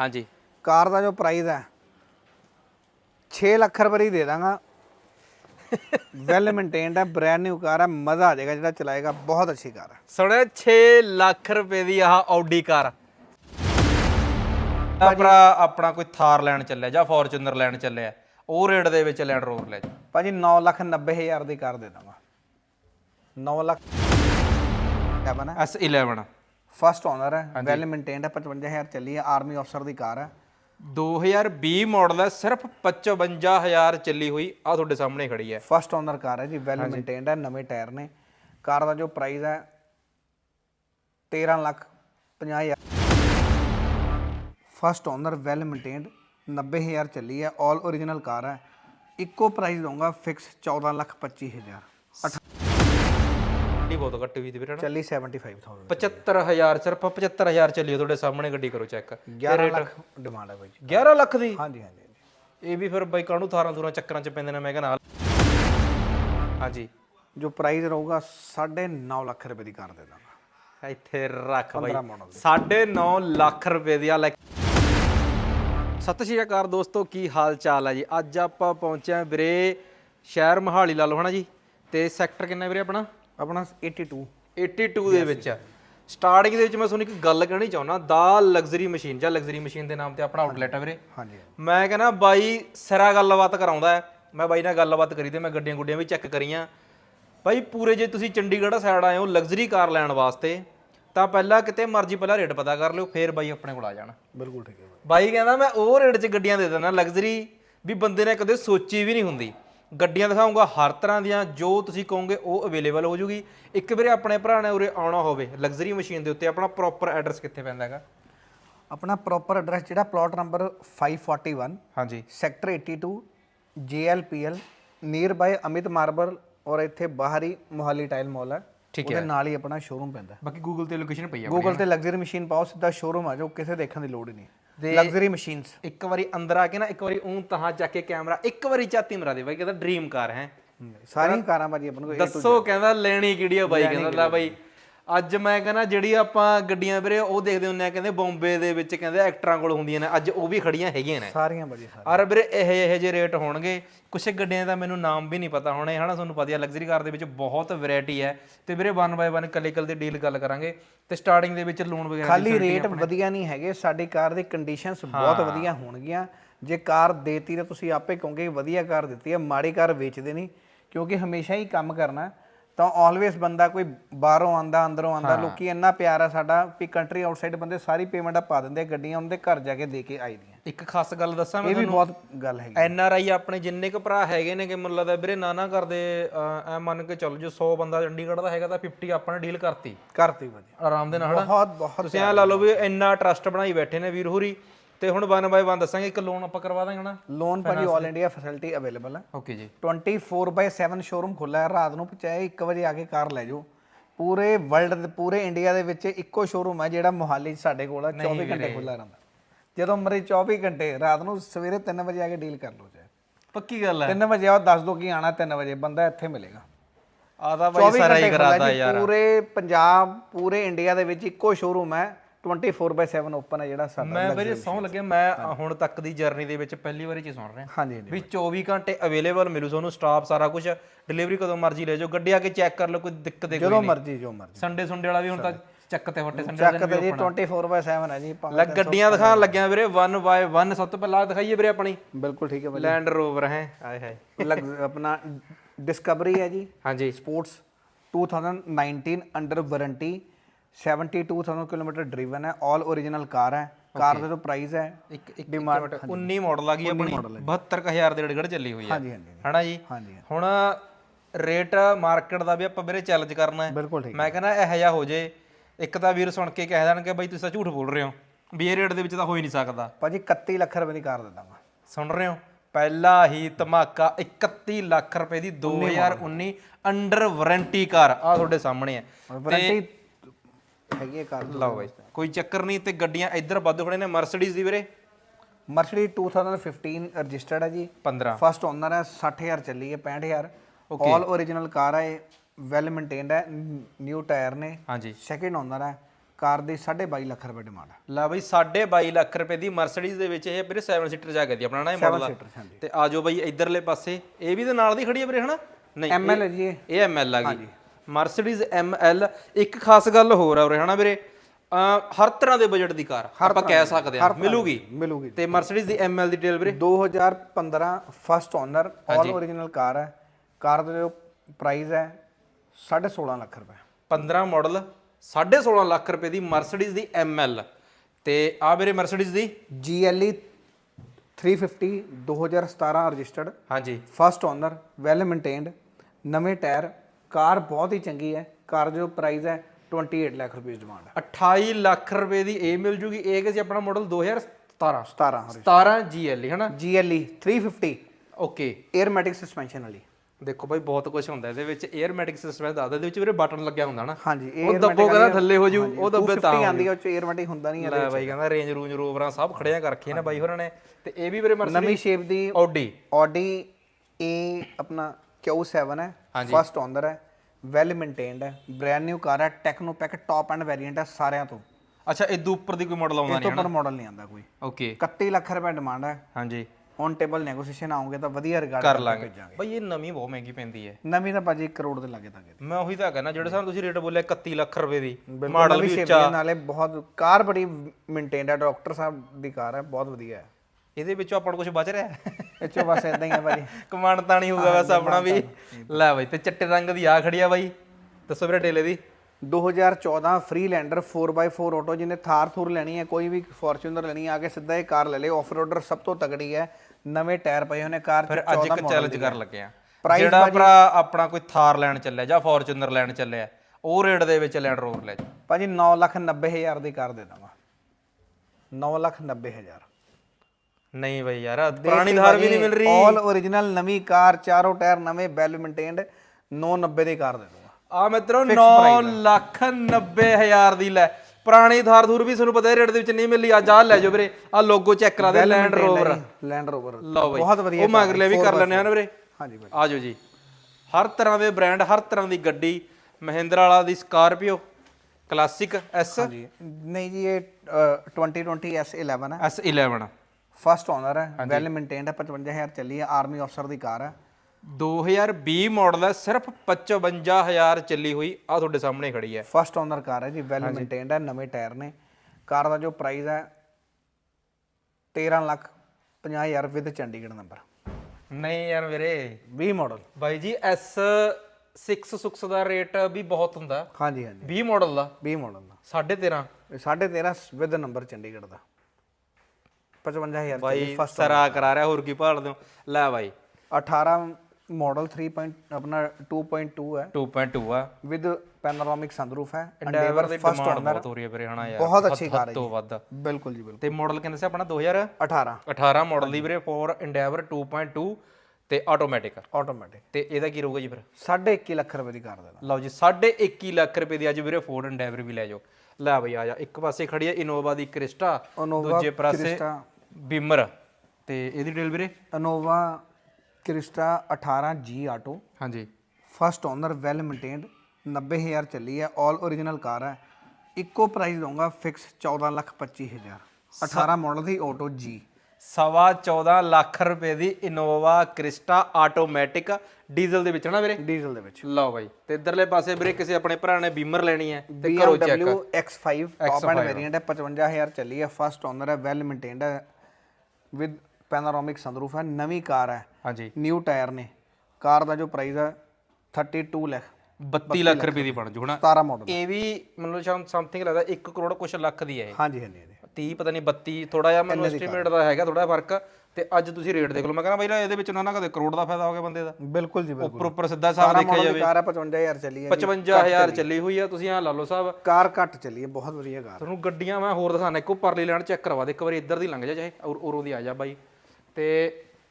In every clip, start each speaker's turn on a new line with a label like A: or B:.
A: ਹਾਂਜੀ।
B: ਕਾਰ ਦਾ ਜੋ ਪ੍ਰਾਈਸ ਹੈ 6 ਲੱਖ ਰੁਪਏ ਹੀ ਦੇ ਦਾਂਗਾ। ਵੈਲ ਮੇਨਟੇਨਡ ਹੈ ਬ੍ਰਾਂਡ ਨਿਊ ਕਾਰ ਹੈ ਮਜ਼ਾ ਆ ਜਾਏਗਾ ਜਿਹੜਾ ਚਲਾਏਗਾ ਬਹੁਤ ਅੱਛੀ ਕਾਰ ਹੈ।
A: ਸੁਣਿਆ 6 ਲੱਖ ਰੁਪਏ ਦੀ ਆਹ ਆਡੀ ਕਾਰ। ਆਪਣਾ ਆਪਣਾ ਕੋਈ ਥਾਰ ਲੈਣ ਚੱਲਿਆ ਜਾਂ ਫੋਰਚੂਨਰ ਲੈਣ ਚੱਲਿਆ ਉਹ ਰੇਟ ਦੇ ਵਿੱਚ ਲੈਂਡ ਰੋਵਰ ਲੈ ਜਾ
B: ਭਾਜੀ 9 ਲੱਖ 90 ਹਜ਼ਾਰ ਦੀ ਕਾਰ ਦੇ ਦਾਂਗਾ। 9 ਲੱਖ। ਕਿਆ ਬਣਾ
A: S11
B: ਫਸਟ ਓਨਰ ਹੈ ਵੈਲ ਮੇਨਟੇਨਡ ਹੈ 55000 ਚੱਲੀ ਹੈ ਆਰਮੀ ਅਫਸਰ ਦੀ ਕਾਰ ਹੈ
A: 2020 ਮਾਡਲ ਹੈ ਸਿਰਫ 55000 ਚੱਲੀ ਹੋਈ ਆ ਤੁਹਾਡੇ ਸਾਹਮਣੇ ਖੜੀ ਹੈ
B: ਫਸਟ ਓਨਰ ਕਾਰ ਹੈ ਜੀ ਵੈਲ ਮੇਨਟੇਨਡ ਹੈ ਨਵੇਂ ਟਾਇਰ ਨੇ ਕਾਰ ਦਾ ਜੋ ਪ੍ਰਾਈਸ ਹੈ 13 ਲੱਖ 50 ਹਜ਼ਾਰ ਫਸਟ ਓਨਰ ਵੈਲ ਮੇਨਟੇਨਡ 90000 ਚੱਲੀ ਹੈ 올 ओरिजिनल ਕਾਰ ਹੈ ਇੱਕੋ ਪ੍ਰਾਈਸ ਦਊਂਗਾ ਫਿਕਸ 14 ਲੱਖ 25
A: ਗੱਡੀ ਬਹੁਤ ਘੱਟ ਹੋਈ ਦੀ ਵੀਰੇ
B: ਚੱਲੀ 75000
A: 75000 ਸਿਰਫ 75000 ਚੱਲੀ ਤੁਹਾਡੇ ਸਾਹਮਣੇ ਗੱਡੀ ਕਰੋ ਚੈੱਕ
B: 11 ਲੱਖ ਡਿਮਾਂਡ ਹੈ ਬਾਈ ਜੀ।
A: 11 ਲੱਖ ਦੀ?
B: ਹਾਂਜੀ ਹਾਂਜੀ।
A: ਇਹ ਵੀ ਫਿਰ ਬਾਈ ਕਾਹਨੂੰ ਥਾਰਾਂ ਥੂਰਾਂ ਚੱਕਰਾਂ ਚ ਪੈਂਦੇ ਨੇ ਮੈਂ ਕਹਿੰਦਾ ਹਾਂਜੀ।
B: ਜੋ ਪ੍ਰਾਈਸ ਰਹੂਗਾ 9.5 ਲੱਖ ਰੁਪਏ ਦੀ ਕਾਰ ਦੇ ਦਾਂਗਾ।
A: ਇੱਥੇ ਰੱਖ ਬਾਈ।
B: 15 model
A: 9.5 ਲੱਖ ਰੁਪਏ ਦੀ ਆ ਲੈ ਸਤਿ ਸ਼੍ਰੀ ਅਕਾਲ ਦੋਸਤੋ ਕੀ ਹਾਲ ਚਾਲ ਹੈ ਜੀ? ਅੱਜ ਆਪਾਂ ਪਹੁੰਚੇ ਹਾਂ ਵੀਰੇ ਸ਼ਹਿਰ ਮਹਾਲੀ ਲਾ ਲਓ ਹਨਾ ਜੀ? ਤੇ ਸੈਕਟਰ ਕਿੰਨਾ ਵੀਰੇ ਆਪਣਾ?
B: ਆਪਣਾ 82
A: 82 ਦੇ ਵਿੱਚ। ਸਟਾਰਟਿੰਗ ਦੇ ਵਿੱਚ ਮੈਂ ਤੁਹਾਨੂੰ ਇੱਕ ਗੱਲ ਕਹਿਣੀ ਚਾਹੁੰਦਾ ਦਾ ਲਗਜ਼ਰੀ ਮਸ਼ੀਨ ਜਾਂ ਲਗਜ਼ਰੀ ਮਸ਼ੀਨ ਦੇ ਨਾਮ ਤੇ ਆਪਣਾ ਆਊਟਲੈਟ ਹੈ ਵੀਰੇ।
B: ਹਾਂਜੀ
A: ਮੈਂ ਕਹਿੰਦਾ ਬਾਈ ਸਿਰਾ ਗੱਲਬਾਤ ਕਰਾਉਂਦਾ ਹੈ। ਮੈਂ ਬਾਈ ਨਾਲ ਗੱਲਬਾਤ ਕਰੀ ਤੇ ਮੈਂ ਗੱਡੀਆਂ ਗੁੱਡੀਆਂ ਵੀ ਚੈੱਕ ਕਰੀਆਂ। ਬਾਈ ਪੂਰੇ ਜੇ ਤੁਸੀਂ ਚੰਡੀਗੜ੍ਹ ਸਾਈਡ ਆਏ ਹੋ ਲਗਜ਼ਰੀ ਕਾਰ ਲੈਣ ਵਾਸਤੇ ਤਾਂ ਪਹਿਲਾਂ ਕਿਤੇ ਮਰਜ਼ੀ ਪਹਿਲਾਂ ਰੇਟ ਪਤਾ ਕਰ ਲਿਓ ਫੇਰ ਬਾਈ ਆਪਣੇ ਕੋਲ ਆ ਜਾਣਾ।
B: ਬਿਲਕੁਲ ਠੀਕ ਹੈ। ਬਾਈ।
A: ਕਹਿੰਦਾ ਮੈਂ ਉਹ ਰੇਟ 'ਚ ਗੱਡੀਆਂ ਦੇ ਦਿੰਦਾ ਲਗਜ਼ਰੀ ਵੀ ਬੰਦੇ ਨੇ ਕਦੇ ਸੋਚੀ ਵੀ ਨਹੀਂ ਹੁੰਦੀ। ਗੱਡੀਆਂ ਦਿਖਾਉਂਗਾ ਹਰ ਤਰ੍ਹਾਂ ਦੀਆਂ ਜੋ ਤੁਸੀਂ ਕਹੋਗੇ ਉਹ ਅਵੇਲੇਬਲ ਹੋ ਜੂਗੀ। ਇੱਕ ਵੀਰੇ ਆਪਣੇ ਭਰਾ ਨੇ ਉਰੇ ਆਉਣਾ ਹੋਵੇ ਲਗਜ਼ਰੀ ਮਸ਼ੀਨ ਦੇ ਉੱਤੇ ਆਪਣਾ ਪ੍ਰੋਪਰ ਐਡਰੈਸ ਕਿੱਥੇ ਪੈਂਦਾ ਹੈਗਾ?
B: ਆਪਣਾ ਪ੍ਰੋਪਰ ਐਡਰੈਸ ਜਿਹੜਾ ਪਲਾਟ ਨੰਬਰ 541
A: ਹਾਂਜੀ।
B: Sector 82 JLPL near by Amit marble ਔਰ ਇੱਥੇ ਬਾਹਰੀ ਮੋਹਾਲੀ ਟਾਈਲ ਮਾਲ ਹੈ।
A: ਠੀਕ
B: ਉਹਦੇ ਨਾਲ ਹੀ ਆਪਣਾ ਸ਼ੋਰੂਮ ਪੈਂਦਾ।
A: ਬਾਕੀ ਗੂਗਲ ਤੇ ਲੋਕੇਸ਼ਨ ਪਈ ਆ
B: ਗੂਗਲ ਤੇ ਲਗਜ਼ਰੀ ਮਸ਼ੀਨ ਪਾਓ ਸਿੱਧਾ ਸ਼ੋਰੂਮ ਆ ਜਾਓ ਕਿਸੇ ਦੇਖਣ ਦੀ ਲੋੜ ਹੀ ਨਹੀਂ। ਲਗਜ਼ਰੀ ਮਸ਼ੀਨਸ
A: ਇੱਕ ਵਾਰੀ ਅੰਦਰ ਆ ਕੇ ਨਾ ਇੱਕ ਵਾਰੀ ਉਂ ਤਹਾਂ ਚੱਕ ਕੇ ਕੈਮਰਾ ਇੱਕ ਵਾਰੀ ਚਾਤੀ ਮਰਾ ਦੇ ਬਾਈ ਕਹਿੰਦਾ ਡ੍ਰੀਮ ਕਾਰ ਹੈ।
B: ਸਾਰੀਆਂ ਕਾਰਾਂ ਭਾਜੀ ਆਪਾਂ ਨੂੰ
A: ਦੱਸੋ ਕਹਿੰਦਾ ਲੈਣੀ ਕਿਹੜੀ ਆ ਬਾਈ ਕਹਿੰਦਾ ਲੈ ਬਾਈ। ਅੱਜ ਮੈਂ ਕਹਿੰਦਾ ਜਿਹੜੀ ਆਪਾਂ ਗੱਡੀਆਂ ਵੀਰੇ ਉਹ ਦੇਖਦੇ ਹੁੰਨੇ ਆ ਕਹਿੰਦੇ ਬੰਬੇ ਦੇ ਵਿੱਚ ਕਹਿੰਦੇ ਐਕਟਰਾਂ ਕੋਲ ਹੁੰਦੀਆਂ ਨੇ। ਅੱਜ ਉਹ ਵੀ ਖੜੀਆਂ ਹੈਗੀਆਂ ਨੇ।
B: ਸਾਰੀਆਂ ਭਾਜੀ ਸਾਰੀਆਂ।
A: ਅਰ ਵੀਰੇ ਇਹ ਇਹ ਜੇ ਰੇਟ ਹੋਣਗੇ। ਕੁਛ ਗੱਡੀਆਂ ਦਾ ਮੈਨੂੰ ਨਾਮ ਵੀ ਨਹੀਂ ਪਤਾ ਹੋਣੇ ਹਨਾ ਤੁਹਾਨੂੰ ਪਤਾ ਹੈ ਲਗਜ਼ਰੀ ਕਾਰ ਦੇ ਵਿੱਚ ਬਹੁਤ ਵੈਰਾਈਟੀ ਹੈ। ਤੇ ਵੀਰੇ 1 ਬਾਏ 1 ਕੱਲੇ ਕੱਲੇ ਦੀ ਡੀਲ ਗੱਲ ਕਰਾਂਗੇ। ਤੇ ਸਟਾਰਟਿੰਗ ਦੇ ਵਿੱਚ ਲੋਨ ਵਗੈਰਾ
B: ਖਾਲੀ ਰੇਟ ਵਧੀਆ ਨਹੀਂ ਹੈਗੇ। ਸਾਡੀ ਕਾਰ ਦੀ ਕੰਡੀਸ਼ਨਸ ਬਹੁਤ ਵਧੀਆ ਹੋਣਗੀਆਂ। ਜੇ ਕਾਰ ਦੇਤੀ ਤਾਂ ਤੁਸੀਂ ਆਪੇ ਕਹੋਗੇ ਵਧੀਆ ਕਾਰ ਦਿੱਤੀ ਹੈ ਮਾੜੀ ਕਾਰ ਵੇਚਦੇ ਨਹੀਂ। ਕਿਉਂਕਿ ਹਮੇਸ਼ਾ ਹੀ ਕੰਮ ਕਰਨਾ। ਤਾਂ ਆਲਵੇਸ ਬੰਦਾ ਕੋਈ ਬਾਹਰੋਂ ਆਂਦਾ ਅੰਦਰੋਂ ਆਂਦਾ ਲੋਕੀ ਇੰਨਾ ਪਿਆਰ ਆ ਸਾਡਾ ਵੀ ਕੰਟਰੀ ਆਊਟਸਾਈਡ ਬੰਦੇ ਸਾਰੀ ਪੇਮੈਂਟ ਪਾ ਦਿੰਦੇ ਆ, ਗੱਡੀਆਂ ਉਹਨਾਂ ਦੇ ਘਰ ਜਾ ਕੇ ਦੇ ਕੇ ਆਈਦੀਆਂ
A: ਇੱਕ ਖਾਸ ਗੱਲ ਦੱਸਾਂ ਮੈਂ
B: ਇਹ ਵੀ ਬਹੁਤ ਗੱਲ ਹੈਗੀ
A: ਐਨ ਆਰ ਆਈ ਆਪਣੇ ਜਿੰਨੇ ਕੁ ਭਰਾ ਹੈਗੇ ਨੇ ਕਿ ਮੈਨੂੰ ਲੱਗਦਾ ਵੀਰੇ ਨਾ ਨਾ ਕਰਦੇ ਐ ਮੰਨ ਕੇ ਚੱਲ ਜੋ 100 ਬੰਦਾ ਚੰਡੀਗੜ੍ਹ ਦਾ ਹੈਗਾ ਤਾਂ 50 ਆਪਾਂ ਨੇ ਡੀਲ ਕਰਤੀ।
B: ਕਰਤੀ ਭਾਜੀ
A: ਆਰਾਮ ਦੇ ਨਾਲ ਹਨਾ।
B: ਬਹੁਤ ਬਹੁਤ
A: ਤੁਸੀਂ ਐ ਲਾ ਲਓ ਵੀ ਇੰਨਾ ਟਰਸਟ ਬਣਾਈ ਬੈਠੇ ਨੇ ਵੀਰ ਹੋਰੀ। ਤੇ ਹੁਣ 1 ਬਾਏ 1 ਦੱਸਾਂਗੇ ਇੱਕ ਲੋਨ ਆਪਾਂ ਕਰਵਾ ਦਾਂਗੇ ਨਾ
B: ਲੋਨ ਭਾਜੀ ਆਲ ਇੰਡੀਆ ਫੈਸਿਲਿਟੀ ਅਵੇਲੇਬਲ ਹੈ।
A: ਓਕੇ ਜੀ।
B: 24/7 ਸ਼ੋਰੂਮ ਖੁੱਲਾ ਹੈ ਰਾਤ ਨੂੰ ਚਾਹੇ 1 ਵਜੇ ਆ ਕੇ ਕਾਰ ਲੈ ਜਾਓ। ਪੂਰੇ ਵਰਲਡ ਦੇ ਪੂਰੇ ਇੰਡੀਆ ਦੇ ਵਿੱਚ ਇੱਕੋ ਸ਼ੋਰੂਮ ਹੈ ਜਿਹੜਾ ਮੋਹਾਲੀ ਸਾਡੇ ਕੋਲ ਹੈ 24 ਘੰਟੇ ਖੁੱਲਾ ਰਹਿੰਦਾ। ਜਦੋਂ ਮਰਜ਼ੀ 24 ਘੰਟੇ ਰਾਤ ਨੂੰ ਸਵੇਰੇ 3 ਵਜੇ ਆ ਕੇ ਡੀਲ ਕਰ ਲਓ ਚਾਹੇ
A: ਪੱਕੀ ਗੱਲ ਹੈ।
B: 3 ਵਜੇ ਆਓ ਦੱਸ ਦੋ ਕਿ ਆਣਾ 3 ਵਜੇ ਬੰਦਾ ਇੱਥੇ ਮਿਲੇਗਾ।
A: ਆ ਤਾਂ ਬਾਈ ਸਾਰਾ ਹੀ
B: ਜੀ,
A: ਯਾਰ।
B: ਪੂਰੇ ਪੰਜਾਬ ਪੂਰੇ ਇੰਡੀਆ ਦੇ ਵਿੱਚ ਇੱਕੋ ਸ਼ੋਰੂਮ ਹੈ। 24/7 ਓਪਨ ਹੈ ਜਿਹੜਾ ਸਾਡਾ
A: ਮੈਂ ਵੀਰੇ ਸੌਂ ਲੱਗੇ ਮੈਂ ਹੁਣ ਤੱਕ ਦੀ ਜਰਨੀ ਦੇ ਵਿੱਚ ਪਹਿਲੀ ਵਾਰੀ ਚ ਸੁਣ ਰਿਹਾ।
B: ਹਾਂਜੀ
A: ਵੀ 24 ਘੰਟੇ ਅਵੇਲੇਬਲ ਮਿਲੂ ਤੁਹਾਨੂੰ ਸਟਾਫ ਸਾਰਾ ਕੁਝ ਡਿਲੀਵਰੀ ਕਦੋਂ ਮਰਜ਼ੀ ਲੈ ਜਾਓ ਗੱਡੀ ਆ ਕੇ ਚੈੱਕ ਕਰ ਲਓ ਕੋਈ ਦਿੱਕਤ ਦੇ
B: ਜਦੋਂ ਮਰਜ਼ੀ ਜੋ ਮਰਜ਼ੀ।
A: ਸੰਡੇ ਸੁੰਡੇ ਵਾਲਾ ਵੀ ਹੁਣ ਤਾਂ ਚੱਕ ਤੇ ਫੱਟੇ ਸੰਡੇ
B: ਚੱਕ ਤੇ ਜੀ 24/7 ਹੈ ਜੀ
A: ਲੈ ਗੱਡੀਆਂ ਦਿਖਾਣ ਲੱਗਿਆ ਵੀਰੇ 1 ਬਾਏ 1 ਸਭ ਤੋਂ ਪਹਿਲਾਂ ਦਿਖਾਈਏ ਵੀਰੇ ਆਪਣੀ।
B: ਬਿਲਕੁਲ ਠੀਕ ਹੈ ਭਾਜੀ।
A: ਲੈਂਡ ਰੋਵਰ ਹੈ ਆਏ ਹਾਏ।
B: ਲਗ- ਆਪਣਾ ਡਿਸਕਵਰੀ ਹੈ ਜੀ।
A: ਹਾਂਜੀ।
B: Sports 2019 under warranty 72000 kilometre driven ਹੈ 올 origignal ਕਾਰ ਹੈ। ਕਾਰ ਦਾ ਜੋ ਪ੍ਰਾਈਸ ਹੈ।
A: ਇੱਕ ਇੱਕ 19 ਮਾਡਲ ਆ ਗਈ ਆਪਣੀ। 72000 ਦੇ ਡੇਢ ਚੱਲੀ ਹੋਈ ਹੈ।
B: ਹਾਂਜੀ ਹਾਂਜੀ
A: ਹਨਾ ਜੀ? ਹੁਣ ਰੇਟ ਮਾਰਕੀਟ ਦਾ ਵੀ ਆਪਾਂ ਵੀਰੇ ਚੈਲੰਜ ਕਰਨਾ ਹੈ। ਮੈਂ ਕਹਿੰਦਾ ਇਹ ਜਿਹਾ ਹੋ ਜੇ। ਇੱਕ ਤਾਂ ਵੀਰ ਸੁਣ ਕੇ ਕਹਿ ਦੇਣਗੇ ਬਾਈ ਤੁਸੀਂ ਤਾਂ ਝੂਠ ਬੋਲ ਰਹੇ ਹੋ। ਵੀ ਇਹ ਰੇਟ ਦੇ ਵਿੱਚ ਤਾਂ ਹੋ ਹੀ ਨਹੀਂ ਸਕਦਾ।
B: ਭਾਜੀ 31 ਲੱਖ ਰੁਪਏ ਦੀ ਕਾਰ ਦਿੰਦਾ ਮੈਂ
A: ਸੁਣ ਰਹੇ ਹੋ? ਪਹਿਲਾ ਹੀ ਧਮਾਕਾ 31 ਲੱਖ ਰੁਪਏ ਦੀ 2019 ਅੰਡਰ ਵਾਰੰਟੀ ਕਾਰ। ਆ ਤੁਹਾਡੇ ਸਾਹਮਣੇ ਹੈ।
B: ਵਾਰੰਟੀ ਹੈਗੀ ਕਾਰ
A: ਲਓ ਬਾਈ ਕੋਈ ਚੱਕਰ ਨਹੀਂ ਤੇ ਗੱਡੀਆਂ ਇੱਧਰ ਵੱਧ ਖੜੇ ਨੇ ਮਰਸੀਡੀਜ਼ ਦੀ ਵੀਰੇ?
B: ਮਰਸੀਡੀ 2015 ਰਜਿਸਟਰਡ ਹੈ ਜੀ।
A: 15
B: ਫਸਟ ਓਨਰ ਹੈ 60000 ਚੱਲੀ ਹੈ 65000 ਓਕੇ ਆਲ origignal ਕਾਰ ਹੈ ਵੈਲ ਮੇਨਟੇਨਡ ਹੈ ਨਿਊ ਟਾਇਰ ਨੇ।
A: ਹਾਂਜੀ।
B: ਸੈਕਿੰਡ ਓਨਰ ਹੈ ਕਾਰ ਦੀ 22.5 ਲੱਖ ਰੁਪਏ ਡਿਮਾਂਡ ਹੈ
A: ਲਾ ਬਈ 22.5 ਲੱਖ ਰੁਪਏ ਦੀ ਮਰਸੀਡੀਜ਼ ਦੇ ਵਿੱਚ ਇਹ ਵੀਰੇ 7 ਸੀਟਰ ਜਾ ਗਈ ਆਪਣਾ ਨਾ ਇਹ ਮਾਡਲ ਤੇ ਆਜੋ ਬਈ ਇਧਰਲੇ ਪਾਸੇ। ਇਹ ਵੀ ਦੇ ਨਾਲ ਦੀ ਖੜੀ ਹੈ ਵੀਰੇ ਹਨਾ? ਨਹੀਂ
B: ਐਮਐਲ ਹੈ ਜੀ ਇਹ।
A: ਐਮਐਲ ਆ ਗਈ। ਮਰਸੀਡੀਜ਼ ਐਮਐਲ ਇੱਕ ਖਾਸ ਗੱਲ ਹੋਰ ਆ ਉਰੇ ਹਨਾ ਵੀਰੇ? ਹਰ ਤਰ੍ਹਾਂ ਦੇ ਬਜਟ ਦੀ ਕਾਰ ਆਪਾਂ ਕਹਿ ਸਕਦੇ ਆ ਮਿਲੂਗੀ?
B: ਮਿਲੂਗੀ।
A: ਤੇ ਮਰਸੀਡੀਜ਼ ਦੀ ਐਮਐਲ ਦੀ ਡਿਟੇਲ ਵੀਰੇ
B: 2015 first owner all original car ਹੈ। ਕਾਰ ਦਾ ਜੋ ਪ੍ਰਾਈਸ ਹੈ 16.5 ਲੱਖ ਰੁਪਏ।
A: 15 ਮਾਡਲ 16.5 ਲੱਖ ਰੁਪਏ ਦੀ ਮਰਸੀਡੀਜ਼ ਦੀ ਐਮਐਲ ਤੇ ਆ ਵੀਰੇ ਮਰਸੀਡੀਜ਼ ਦੀ?
B: GLE 350 2017 ਰਜਿਸਟਰਡ
A: ਹਾਂਜੀ।
B: ਫਸਟ ਓਨਰ ਵੈਲ ਮੇਨਟੇਨਡ ਨਵੇਂ ਟਾਇਰ ਕਾਰ ਬਹੁਤ ਹੀ ਚੰਗੀ ਹੈ ਕਾਰ ਜੋ ਪ੍ਰਾਈਸ ਹੈ 28 ਲੱਖ ਰੁਪਏ ਡਿਮਾਂਡ ਹੈ।
A: 28 ਲੱਖ ਰੁਪਏ ਦੀ ਇਹ ਮਿਲ ਜੂਗੀ ਇਹ ਕਿ ਸੀ ਆਪਣਾ ਮਾਡਲ 2017
B: 17
A: 17 GLE ਹਨਾ?
B: GLE 350
A: ਓਕੇ
B: 에ਅਰਮੈਟਿਕ ਸਸਪੈਂਸ਼ਨ ਵਾਲੀ।
A: ਦੇਖੋ ਭਾਈ ਬਹੁਤ ਕੁਝ ਹੁੰਦਾ ਇਹਦੇ ਵਿੱਚ। 에ਅਰਮੈਟਿਕ ਸਿਸਟਮ ਹੈ ਦਾਦਾ ਵਿੱਚ ਵੀਰੇ ਬਟਨ ਲੱਗਿਆ ਹੁੰਦਾ ਨਾ
B: ਹਾਂਜੀ
A: ਉਹ ਦੱਬੋ ਕਹਿੰਦਾ ਥੱਲੇ ਹੋ ਜੂ ਉਹ ਦੱਬੇ ਤਾਂ
B: ਆਉਂਦੀ ਉਹ ਚ 에ਅਰਮੈਟਿਕ ਹੁੰਦਾ ਨਹੀਂ
A: ਇਹਦੇ ਬਾਈ ਕਹਿੰਦਾ ਰੇਂਜ ਰੂਂਜ ਰੋਵਰਾਂ ਸਭ ਖੜਿਆ ਕਰਕੇ ਰੱਖੇ ਨੇ ਬਾਈ ਹੋਰਾਂ ਨੇ। ਤੇ ਇਹ ਵੀ ਵੀਰੇ ਮਰਸੀ
B: ਨਵੀਂ ਸ਼ੇਪ ਦੀ
A: ਆਡੀ
B: ਆਡੀ ਇਹ ਆਪਣਾ Q7 ਹੈ। ਫਸਟ ਓਨਰ ਹੈ ਵੈਲ ਮੇਨਟੇਨਡ ਹੈ ਬ੍ਰੈਂਡ ਨਿਊ ਕਾਰ ਹੈ techno pack top end variant ਹੈ ਸਾਰਿਆਂ ਤੋਂ।
A: ਅੱਛਾ ਇਦੋਂ ਉੱਪਰ ਦੀ ਕੋਈ ਮਾਡਲ ਆਉਂਦਾ
B: ਇਸ
A: ਨਹੀਂ
B: ਤੋਂ ਉੱਪਰ ਮਾਡਲ ਨਹੀਂ ਆਂਦਾ ਕੋਈ।
A: ਓਕੇ
B: 31 ਲੱਖ ਰੁਪਏ ਡਿਮਾਂਡ ਹੈ।
A: ਹਾਂਜੀ।
B: ਔਨ ਟੇਬਲ ਨੈਗੋਸੀਏਸ਼ਨ ਆਉਂਗੇ ਤਾਂ ਵਧੀਆ ਰਿਗਾਰਡ
A: ਕਰ ਲਾਂਗੇ। ਬਾਈ ਇਹ ਨਵੀਂ ਬਹੁਤ ਮਹਿੰਗੀ ਪੈਂਦੀ ਹੈ।
B: ਨਵੀਂ ਤਾਂ ਭਾਜੀ 1 ਕਰੋੜ ਦੇ ਲੱਗੇ ਤਾਂ
A: ਮੈਂ ਉਹੀ ਤਾਂ ਕਹਿੰਦਾ ਜਿਹੜੇ ਸਾਨੂੰ ਤੁਸੀਂ ਰੇਟ ਬੋਲਿਆ 31 ਲੱਖ ਰੁਪਏ ਦੀ
B: ਮਾਡਲ ਵੀ
A: ਉੱਚਾ।
B: ਨਾਲੇ ਬਹੁਤ ਕਾਰ ਬੜੀ ਮੇਨਟੇਨਡ ਹੈ ਡਾਕਟਰ ਸਾਹਿਬ ਦੀ ਕਾਰ ਹੈ ਬਹੁਤ ਵਧੀਆ ਹੈ।
A: ਇਹਦੇ ਵਿੱਚੋਂ ਆਪਾਂ ਨੂੰ ਕੁਝ ਬਚ ਰਿਹਾ?
B: ਇਹ ਚੋਂ ਬਸ ਇਦਾਂ ਹੀ ਹੈ ਭਾਜੀ।
A: ਕਮਾਂਡ ਤਾਂ ਨਹੀਂ ਹੋਊਗਾ ਬਸ ਆਪਣਾ ਵੀ। ਲੈ ਬਾਈ ਤੇ ਚਿੱਟੇ ਰੰਗ ਦੀ ਆ ਖੜੀ ਆ ਬਾਈ। ਦੱਸੋ ਵੀਰੇ ਟੇਲੇ ਦੀ।
B: 2014 ਫ੍ਰੀਲੈਂਡਰ 4x4 ਆਟੋ ਜਿਹਨੇ ਥਾਰ ਥੂਰ ਲੈਣੀ ਹੈ ਕੋਈ ਵੀ ਫੋਰਚੂਨਰ ਲੈਣੀ ਆ ਕੇ ਸਿੱਧਾ ਇਹ ਕਾਰ ਲੈ ਲੇ ਆਫ ਰੋਡਰ ਸਭ ਤੋਂ ਤਗੜੀ ਹੈ ਨਵੇਂ ਟਾਇਰ ਪਏ ਨੇ ਕਾਰ ਚ
A: ਫਿਰ ਅੱਜ ਇੱਕ ਚੈਲੰਜ ਕਰਨ ਲੱਗੇ ਆ। ਜਿਹੜਾ ਭਰਾ ਆਪਣਾ ਕੋਈ ਥਾਰ ਲੈਣ ਚੱਲਿਆ ਜਾਂ ਫੋਰਚੂਨਰ ਲੈਣ ਚੱਲਿਆ ਉਹ ਰੇਟ ਦੇ ਵਿੱਚ ਲੈਂਡ ਰੋਵਰ ਲੈ ਜਾ
B: ਭਾਜੀ 9 ਲੱਖ 90 ਹਜ਼ਾਰ ਦੀ ਕਾਰ ਦੇ ਦਾਂਗਾ 9 ਲੱਖ 90 ਹਜ਼ਾਰ।
A: ਨਹੀਂ ਬਈ ਯਾਰ ਪੁਰਾਣੀ ਥਾਰ ਵੀ ਨਹੀਂ ਮਿਲ ਰਹੀ।
B: ਆਲ origignal ਨਵੀਂ ਕਾਰ ਚਾਰੋਂ ਟਾਇਰ ਨਵੇਂ ਵੈਲ ਮੇਨਟੇਨਡ 990 ਦੀ ਕਾਰ ਦੇ ਦੂੰਗਾ
A: ਆ ਮਿੱਤਰੋ 9 ਲੱਖ 90 ਹਜ਼ਾਰ ਦੀ ਲੈ। ਪੁਰਾਣੀ ਥਾਰ ਥੂਰ ਵੀ ਤੁਹਾਨੂੰ ਪਤਾ ਰੇਟ ਦੇ ਵਿੱਚ ਨਹੀਂ ਮਿਲੀ ਅੱਜ ਆ ਲੈ ਜਾਓ ਵੀਰੇ ਆ ਲੋਗੋ ਚੈੱਕ ਕਰਾ ਦੇ ਲੈਂਡ ਰੋਵਰ
B: ਲੈਂਡ ਰੋਵਰ
A: ਲਓ ਬਈ
B: ਬਹੁਤ ਵਧੀਆ
A: ਉਹ ਮਗਰਲੇ ਵੀ ਕਰ ਲੈਣੇ ਹਨ ਵੀਰੇ।
B: ਹਾਂਜੀ ਭਾਈ
A: ਆ ਜਾਓ ਜੀ। ਹਰ ਤਰ੍ਹਾਂ ਦੇ ਬ੍ਰਾਂਡ ਹਰ ਤਰ੍ਹਾਂ ਦੀ ਗੱਡੀ ਮਹਿੰਦਰਾ ਵਾਲਾ ਦੀ ਸਕਾਰਪੀਓ ਕਲਾਸਿਕ ਐਸ
B: ਹਾਂਜੀ। ਨਹੀਂ ਜੀ ਇਹ ਅ, 2020 S11 ਹੈ।
A: ਐਸ 11
B: ਫਸਟ ਓਨਰ ਹੈ ਵੈਲ ਮੇਨਟੇਨਡ ਹੈ 55000 ਚੱਲੀ ਹੈ ਆਰਮੀ ਅਫਸਰ ਦੀ ਕਾਰ ਹੈ।
A: 2020 ਮਾਡਲ ਹੈ ਸਿਰਫ 55000 ਚੱਲੀ ਹੋਈ ਆ ਤੁਹਾਡੇ ਸਾਹਮਣੇ ਖੜੀ ਹੈ।
B: ਫਸਟ ਓਨਰ ਕਾਰ ਹੈ ਜੀ ਵੈਲ ਮੇਨਟੇਨਡ ਹੈ ਨਵੇਂ ਟਾਇਰ ਨੇ। ਕਾਰ ਦਾ ਜੋ ਪ੍ਰਾਈਸ ਹੈ 13 ਲੱਖ 50000 ਵਿਦ ਚੰਡੀਗੜ੍ਹ ਨੰਬਰ
A: ਨਹੀਂ ਯਾਰ ਵੀਰੇ।
B: 20 ਮਾਡਲ
A: ਬਾਈ ਜੀ ਐਸ 66 ਦਾ ਰੇਟ ਵੀ ਬਹੁਤ ਹੁੰਦਾ।
B: ਹਾਂਜੀ ਹਾਂਜੀ।
A: 20 ਮਾਡਲ ਦਾ।
B: 20 ਮਾਡਲ ਦਾ।
A: 13.5
B: ਇਹ 13.5 ਵਿਦ ਨੰਬਰ ਚੰਡੀਗੜ੍ਹ ਦਾ। 55000
A: ਬਾਈ
B: ਫਸਟ
A: ਸਰਾ ਕਰਾ ਰਿਹਾ ਹੋਰ ਕੀ ਭਾਲਦੇ ਹੋ ਲੈ ਬਾਈ।
B: 18 ਮਾਡਲ 3. point- ਆਪਣਾ 2.2 ਹੈ।
A: 2.2 ਆ।
B: ਵਿਦ ਪੈਨੋਰਾਮਿਕ ਸੰਰੂਫ ਹੈ। ਅੰਡੇਵਰ
A: ਦੀ
B: ਫਸਟ
A: ਡਿਮਾਂਡ
B: ਓਨਰ
A: ਬਹੁਤ ਹੋ ਰਹੀ ਹੈ ਵੀਰੇ ਹਨਾ ਯਾਰ।
B: ਬਹੁਤ ਅੱਛੀ ਕਾਰ ਹੈ
A: ਤੋਂ ਵੱਧ।
B: ਬਿਲਕੁਲ ਜੀ ਬਿਲਕੁਲ।
A: ਤੇ ਮਾਡਲ ਕਿੰਨੇ ਸੀ ਆਪਣਾ? 2000
B: 18
A: 18 ਮਾਡਲ ਦੀ ਵੀਰੇ ਫੋਰ ਇੰਡੈਵਰ 2.2 ਤੇ ਆਟੋਮੈਟਿਕ
B: ਆਟੋਮੈਟਿਕ
A: ਤੇ ਇਹਦਾ ਕੀ ਰਹੂਗਾ ਜੀ ਫਿਰ?
B: 21 ਲੱਖ ਰੁਪਏ ਦੀ ਕਾਰ ਦੇ
A: ਲਓ ਜੀ 21 ਲੱਖ ਰੁਪਏ ਦੀ ਅੱਜ ਵੀਰੇ ਫੋਰਡ ਇੰਡੈਵਰ ਵੀ ਲੈ ਜਾਓ। ਲੈ ਬਈ ਆ ਜਾ। ਇੱਕ ਪਾਸੇ ਖੜੀ ਹੈ ਇਨੋਵਾ ਦੀ ਕ੍ਰਿਸਟਾ ਦੂਜੇ ਪਾਸੇ। ਬੀਮਰ। ਤੇ ਇਹਦੀ ਡਿਟੇਲ ਵੀਰੇ?
B: ਅਨੋਵਾ ਕ੍ਰਿਸਟਾ 18 ਜੀ ਆਟੋ
A: ਹਾਂਜੀ।
B: ਫਸਟ ਓਨਰ ਵੈਲ ਮੇਨਟੇਨਡ 90000 ਚੱਲੀ ਹੈ 올 origignal ਕਾਰ ਹੈ। ਇੱਕੋ ਪ੍ਰਾਈਸ ਦਊਂਗਾ ਫਿਕਸ 14 ਲੱਖ 25000 18 ਮਾਡਲ ਦੀ ਆਟੋ ਜੀ
A: ਸਵਾ 14 ਲੱਖ ਰੁਪਏ ਦੀ ਇਨੋਵਾ ਕ੍ਰਿਸਟਾ ਆਟੋਮੈਟਿਕ ਡੀਜ਼ਲ ਦੇ ਵਿੱਚ ਨਾ ਵੀਰੇ?
B: ਡੀਜ਼ਲ ਦੇ ਵਿੱਚ।
A: ਲਓ ਬਾਈ। ਤੇ ਇਧਰਲੇ ਪਾਸੇ ਵੀਰੇ ਕਿਸੇ ਆਪਣੇ ਭਰਾ ਨੇ ਬੀਮਰ ਲੈਣੀ ਹੈ ਤੇ ਕਰੋ check
B: BMW X5 top end variant ਹੈ 55000 ਚੱਲੀ ਹੈ। ਫਸਟ ਓਨਰ ਹੈ ਵੈਲ ਮੇਨਟੇਨਡ ਹੈ ਵਿਦ ਪੈਨੋਰਾਮਿਕ ਸੰਰੂਫ ਹੈ ਨਵੀਂ ਕਾਰ ਹੈ।
A: ਹਾਂਜੀ।
B: ਨਿਊ ਟਾਇਰ ਨੇ। ਕਾਰ ਦਾ ਜੋ ਪ੍ਰਾਈਸ ਹੈ 32 ਲੱਖ
A: 32 ਲੱਖ ਰੁਪਏ ਦੀ ਬਣ ਜੂ ਹਨਾ?
B: 17 ਮਾਡਲ
A: ਇਹ ਵੀ ਮੈਨੂੰ ਸ਼ਾਮ ਸਮਥਿੰਗ ਲੱਗਦਾ 1 ਕਰੋੜ ਕੁਛ ਲੱਖ ਦੀ ਹੈ ਇਹ।
B: ਹਾਂਜੀ ਹਾਂਜੀ ਹਾਂਜੀ।
A: 30 ਪਤਾ ਨਹੀਂ 32 ਥੋੜਾ ਜਿਹਾ ਮੈਨੂੰ ਐਸਟੀਮੇਟ ਦਾ ਹੈਗਾ ਥੋੜਾ ਫ਼ਰਕ ਤੇ ਅੱਜ ਤੁਸੀਂ ਰੇਟ ਦੇਖ ਲਓ। ਮੈਂ ਕਹਿੰਦਾ ਬਾਈ ਇਹਦੇ ਵਿੱਚ ਨਾ ਨਾ ਕਦੇ ਕਰੋੜ ਦਾ ਫਾਇਦਾ ਹੋ ਗਿਆ ਬੰਦੇ ਦਾ।
B: ਬਿਲਕੁਲ ਜੀ ਬਿਲਕੁਲ।
A: ਉੱਪਰ ਉੱਪਰ ਸਿੱਧਾ
B: 17
A: ਦੇਖਿਆ ਜਾਵੇ।
B: ਕਾਰ ਹੈ 55000 ਚੱਲੀ ਹੈ
A: 55000 ਚੱਲੀ ਹੋਈ ਆ ਤੁਸੀਂ ਆ ਲਾ ਲਓ ਸਾਹਿਬ।
B: ਕਾਰ ਘੱਟ ਚੱਲੀ ਹੈ ਬਹੁਤ ਵਧੀਆ ਕਾਰ।
A: ਤੁਹਾਨੂੰ ਗੱਡੀਆਂ ਮੈਂ ਹੋਰ ਦਿਖਾਣਾ ਇੱਕੋ ਪਰਲੀ ਲੈਣ ਚੈੱਕ ਕਰਵਾ ਦੇ ਇੱਕ ਵਾਰੀ ਇੱਧਰ ਦੀ ਲੰਘ ਜਾ ਚਾਹੇ ਔਰ ਉਰੋਂ ਦੀ ਆ ਜਾ ਬਾਈ। ਤੇ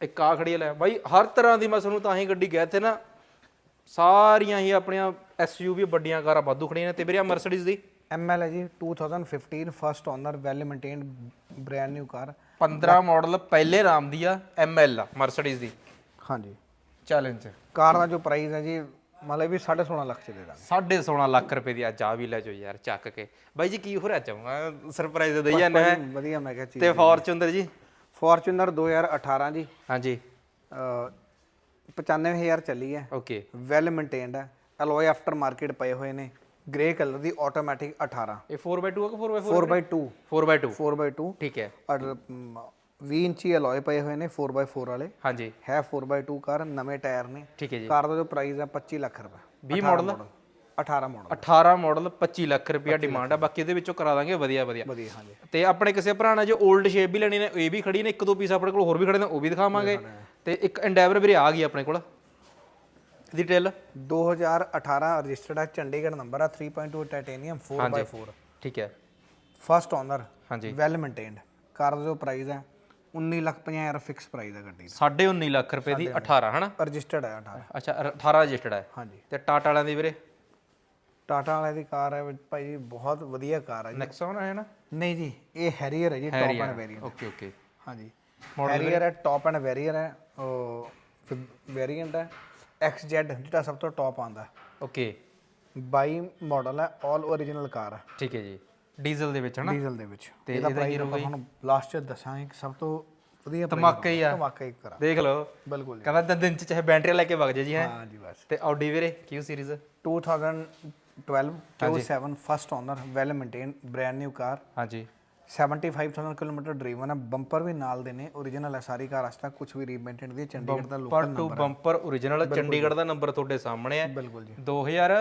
A: ਇੱਕ ਆ ਖੜੀ ਲੈ। ਬਾਈ ਹਰ ਤਰ੍ਹਾਂ ਦੀ ਮੈਂ ਤੁਹਾਨੂੰ ਤਾਂ ਹੀ ਗੱਡੀ ਗਏ ਤੇ ਨਾ ਸਾਰੀਆਂ ਹੀ ਆਪਣੀਆਂ ਐਸਯੂਵੀ ਵੱਡੀਆਂ ਕਾਰਾਂ ਵਾਧੂ ਖੜੀਆਂ ਨੇ। ਤੇ ਵੀਰੇ ਮਰਸੀਡੀਜ਼ ਦੀ
B: ML ਹੈ ਜੀ 2015 first owner well maintained brand new car
A: 15 model ਪਹਿਲੇ ਰਾਮ ਦੀ ਆ ਐਮਐਲ ਆ ਮਰਸੀਡੀਜ਼ ਦੀ।
B: ਹਾਂਜੀ।
A: ਚੈਲੰਜ
B: ਕਾਰ ਦਾ ਜੋ ਪ੍ਰਾਈਸ ਹੈ ਜੀ ਮਤਲਬ ਵੀ 16.5 ਲੱਖ ਚ ਦੇ ਦਾਂਗੇ।
A: 16.5 ਲੱਖ ਰੁਪਏ ਦੀ ਅੱਜ ਆ ਵੀ ਲੈ ਜਾਓ ਯਾਰ ਚੱਕ ਕੇ। ਬਾਈ ਜੀ ਕੀ ਹੋ ਰਿਹਾ ਚਾਹੁੰਗਾ ਸਰਪ੍ਰਾਈਜ਼ ਦੇ ਹੈ
B: ਭਾਜੀ, ਵਧੀਆ ਮੈਂ ਕਿਹਾ ਚੀਜ਼
A: ਤੇ ਫੋਰਚੂਨਰ ਜੀ।
B: ਫੋਰਚੂਨਰ 2018 ਜੀ।
A: ਹਾਂਜੀ।
B: ਅਹ 95000 ਚੱਲੀ ਹੈ।
A: ਓਕੇ
B: ਵੈਲ ਮੇਨਟੇਨਡ ਹੈ। ਅਲੋਏ ਆਫਟਰ ਮਾਰਕੀਟ ਪਏ ਹੋਏ ਨੇ। ਗ੍ਰੇ ਕਲਰ ਦੀ ਆਟੋਮੈਟਿਕ 18
A: ਇਹ 4x2 ਆ ਕਿ 4x4
B: 4x2
A: 4x2
B: 4x2
A: ਠੀਕ ਹੈ।
B: ਔਰ 20 ਇੰਚੀ ਅਲੋਏ ਪਏ ਹੋਏ ਨੇ 4x4 ਵਾਲੇ।
A: ਹਾਂਜੀ।
B: ਹੈ 4x2 ਕਾਰ ਨਵੇਂ ਟਾਇਰ ਨੇ।
A: ਠੀਕ ਹੈ ਜੀ।
B: ਕਾਰ ਦਾ ਜੋ ਪ੍ਰਾਈਸ ਹੈ 25 ਲੱਖ ਰੁਪਏ।
A: 20 ਮਾਡਲ
B: 18 ਮਾਡਲ
A: 18 ਮਾਡਲ 25 ਲੱਖ ਰੁਪਇਆ ਡਿਮਾਂਡ ਆ। ਬਾਕੀ ਇਹਦੇ ਵਿੱਚੋਂ ਕਰਾ ਦਾਂਗੇ। ਵਧੀਆ ਵਧੀਆ।
B: ਵਧੀਆ ਹਾਂਜੀ।
A: ਤੇ ਆਪਣੇ ਕਿਸੇ ਭਰਾ ਨੇ ਜੋ 올ਡ ਸ਼ੇਪ ਵੀ ਲੈਣੀ ਨੇ ਇਹ ਵੀ ਖੜੀ ਨੇ। ਇੱਕ ਦੋ ਪੀਸ ਆਪਣੇ ਕੋਲ ਹੋਰ ਵੀ ਖੜੇ ਨੇ ਉਹ ਵੀ ਦਿਖਾਵਾਂਗੇ। ਤੇ ਇੱਕ ਐਂਡੈਵਰ ਵੀਰੇ ਆ ਗਈ ਆਪਣੇ ਕੋਲ। ਇਹਦੀ ਟੇਲ
B: 2018 ਰਜਿਸਟਰਡ ਹੈ ਚੰਡੀਗੜ੍ਹ ਨੰਬਰ ਹੈ 3.2 ਟਾਈਟੇਨੀਅਮ 4x4
A: ਠੀਕ ਹੈ।
B: ਫਸਟ ਓਨਰ
A: ਹਾਂਜੀ।
B: ਵੈਲ ਮੇਨਟੇਨਡ ਕਾਰ ਦਾ ਜੋ ਪ੍ਰਾਈਸ ਹੈ 19 ਲੱਖ 50 ਹਜ਼ਾਰ ਫਿਕਸ ਪ੍ਰਾਈਸ ਹੈ ਗੱਡੀ
A: 19.5 ਲੱਖ ਰੁਪਏ ਦੀ 18 ਹਨਾ?
B: ਦਾ ਰਜਿਸਟਰਡ ਹੈ 18
A: ਅੱਛਾ 18 ਰਜਿਸਟਰਡ ਹੈ।
B: ਹਾਂਜੀ।
A: ਤੇ ਟਾਟਾ ਵਾਲਿਆਂ ਦੀ ਵੀਰੇ?
B: ਟਾਟਾ ਵਾਲੇ ਦੀ ਕਾਰ ਹੈ ਭਾਈ ਬਹੁਤ ਵਧੀਆ ਕਾਰ ਹੈ ਜੀ।
A: ਨੈਕਸਨ ਹੈ ਨਾ
B: ਨਹੀਂ ਜੀ ਇਹ ਹੈਰੀਅਰ ਹੈ ਜੀ top end variant
A: okay okay
B: ਹਾਂਜੀ। ਹੈਰੀਅਰ ਹੈ ਟੌਪ ਐਂਡ ਵੇਰੀਅਰ ਹੈ ਉਹ ਵੇਰੀਐਂਟ ਹੈ। XZ ਜਿਹੜਾ ਸਭ ਤੋਂ ਟੌਪ ਆਂਦਾ
A: ਓਕੇ
B: 22 ਮਾਡਲ ਹੈ 올 ਓਰੀਜਨਲ ਕਾਰ ਹੈ।
A: ਠੀਕ ਹੈ ਜੀ। ਡੀਜ਼ਲ ਦੇ ਵਿੱਚ ਹਨਾ?
B: ਡੀਜ਼ਲ ਦੇ ਵਿੱਚ।
A: ਤੇ
B: ਇਹਦਾ ਪ੍ਰਾਈਸ ਆਪਾਂ ਤੁਹਾਨੂੰ ਲਾਸਟ ਚ ਦੱਸਾਂਗੇ ਕਿ ਸਭ ਤੋਂ ਵਧੀਆ
A: ਧਮਾਕਾ ਹੀ ਆ।
B: ਧਮਾਕਾ ਹੀ ਕਰਾ
A: ਦੇਖ ਲਓ।
B: ਬਿਲਕੁਲ।
A: ਕਹਿੰਦਾ ਦਿਨ- ਦਿਨ ਚ ਚਾਹੇ ਬੈਟਰੀ ਲੈ ਕੇ ਵਗ ਜੇ ਜੀ ਹੈ?
B: ਹਾਂ ਜੀ ਬਸ।
A: ਤੇ ਆਡੀ ਵੀਰੇ Q series
B: 2012 Q7 first owner well maintain brand new car
A: ਹਾਂਜੀ।
B: 75000 ਕਿਲੋਮੀਟਰ ਡਰੀਵਨ ਹੈ ਬੰਪਰ ਵੀ ਨਾਲ ਦੇ ਨੇ ਓਰੀਜਨਲ ਹੈ ਸਾਰੀ ਕਾਰ ਅੱਜ ਤੱਕ ਕੁਝ ਵੀ ਰੀਮੇਂਟਡ ਦੀ ਹੈ, ਚੰਡੀਗੜ੍ਹ ਦਾ
A: ਪਰ
B: local
A: two bumper origignal Chandigarh ਦਾ ਨੰਬਰ ਤੁਹਾਡੇ ਸਾਹਮਣੇ ਹੈ
B: ਬਿਲਕੁਲ ਜੀ।
A: 2012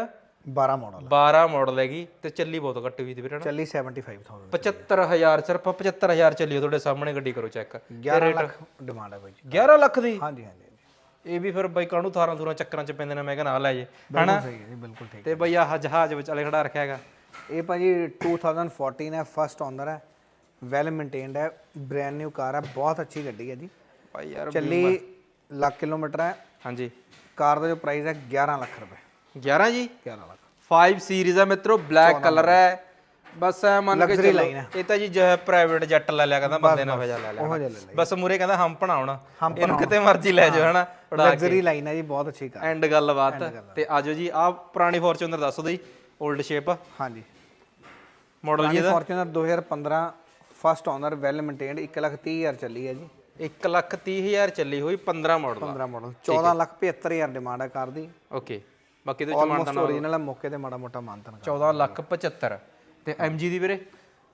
B: 12 ਮਾਡਲ
A: ਮਾਡਲ ਹੈਗੀ ਤੇ ਚੱਲੀ ਬਹੁਤ ਘੱਟ ਹੋਈ ਦੀ ਵੀਰੇ
B: ਚੱਲੀ 75000
A: 75000 ਸਿਰਫ 75000 ਚੱਲੀ ਹੈ ਤੁਹਾਡੇ ਸਾਹਮਣੇ ਗੱਡੀ ਕਰੋ ਚੈੱਕ
B: 11 ਲੱਖ ਡਿਮਾਂਡ ਹੈ ਬਾਈ ਜੀ।
A: 11 ਲੱਖ ਦੀ?
B: ਹਾਂਜੀ ਹਾਂਜੀ ਹਾਂਜੀ।
A: ਇਹ ਵੀ ਫਿਰ ਬਾਈ ਕਾਹਨੂੰ ਥਾਰਾਂ ਥੂਰਾਂ ਚੱਕਰਾਂ ਚ ਪੈਂਦੇ ਨੇ ਮੈਂ ਕਹਿੰਦਾ ਆ ਲੈ ਜੇ। ਹਨਾ?
B: ਸਹੀ ਹੈ ਜੀ ਬਿਲਕੁਲ ਠੀਕ
A: ਤੇ ਬਈ ਆਹ ਜਹਾਜ਼ ਵਿਚਾਲੇ ਖੜਾ ਰੱਖਿਆ ਹੈਗਾ।
B: ਇਹ ਭਾਜੀ 2014 ਹੈ ਫਸਟ ਓਨਰ ਹੈ। ਵੈਲ ਮੇਨਟੇਨਡ ਹੈ ਬ੍ਰੈਂਡ ਨਿਊ ਕਾਰ ਹੈ ਬਹੁਤ ਅੱਛੀ ਗੱਡੀ ਹੈ ਜੀ।
A: ਭਾਈ ਯਾਰ
B: ਚੱਲੀ ਲੱਖ। ਕਿਲੋਮੀਟਰ ਹੈ।
A: ਹਾਂਜੀ।
B: ਕਾਰ ਦਾ ਜੋ ਪ੍ਰਾਈਸ ਹੈ 11 ਲੱਖ ਰੁਪਏ।
A: 11 ਜੀ?
B: 11 ਲੱਖ।
A: 5 ਸੀਰੀਜ਼ ਆ ਮਿੱਤਰੋ ਬਲੈਕ ਕਲਰ ਹੈ। ਬਸ ਐ ਮੰਨ ਕੇ ਚੱਲੋ
B: ਹੈ।
A: ਇਹ ਤਾਂ ਜੀ ਜੋ ਪ੍ਰਾਈਵੇਟ ਜੱਟ ਲੈ ਲਿਆ ਕਹਿੰਦਾ ਬੰਦੇ ਨੇ ਹੋ ਜਾ ਲੈ ਲਿਆ ਬਸ ਮੂਰੇ ਕਹਿੰਦਾ ਹੰਪ ਨਾ ਆਉਣਾ ਇਹਨੂੰ ਕਿਤੇ ਮਰਜ਼ੀ ਲੈ ਜਾਓ ਹਨਾ?
B: ਲਗਜ਼ਰੀ ਲਾਈਨ ਹੈ ਜੀ ਬਹੁਤ ਅੱਛੀ ਕਾਰ
A: ਐਂਡ ਗੱਲਬਾਤ। ਤੇ ਆਜੋ ਜੀ ਆ ਪੁਰਾਣੀ ਫੋਰਚੂਨਰ ਦੱਸ ਜੀ 올ਡ ਸ਼ੇਪ
B: ਹਾਂਜੀ।
A: ਮਾਡਲ ਜੀ
B: Fortuner 2015 first owner well maintained 130000 ਚੱਲੀ ਹੈ ਜੀ।
A: 130000 ਚੱਲੀ ਹੋਈ 15 ਮਾਡਲ
B: 15 ਮਾਡਲ 1475000 ਡਿਮਾਂਡ ਹੈ। ਕਾਰ ਦੀ।
A: ਓਕੇ ਬਾਕੀ ਦੇ
B: ਚ ਮਾਨਤਾ ਨਾਲ ਓਰੀਜਨਲ ਹੈ ਮੌਕੇ ਤੇ ਮਾੜਾ ਮੋਟਾ ਮਾਨਤਨ
A: 1475000 ਤੇ MG ਦੀ ਵੀਰੇ?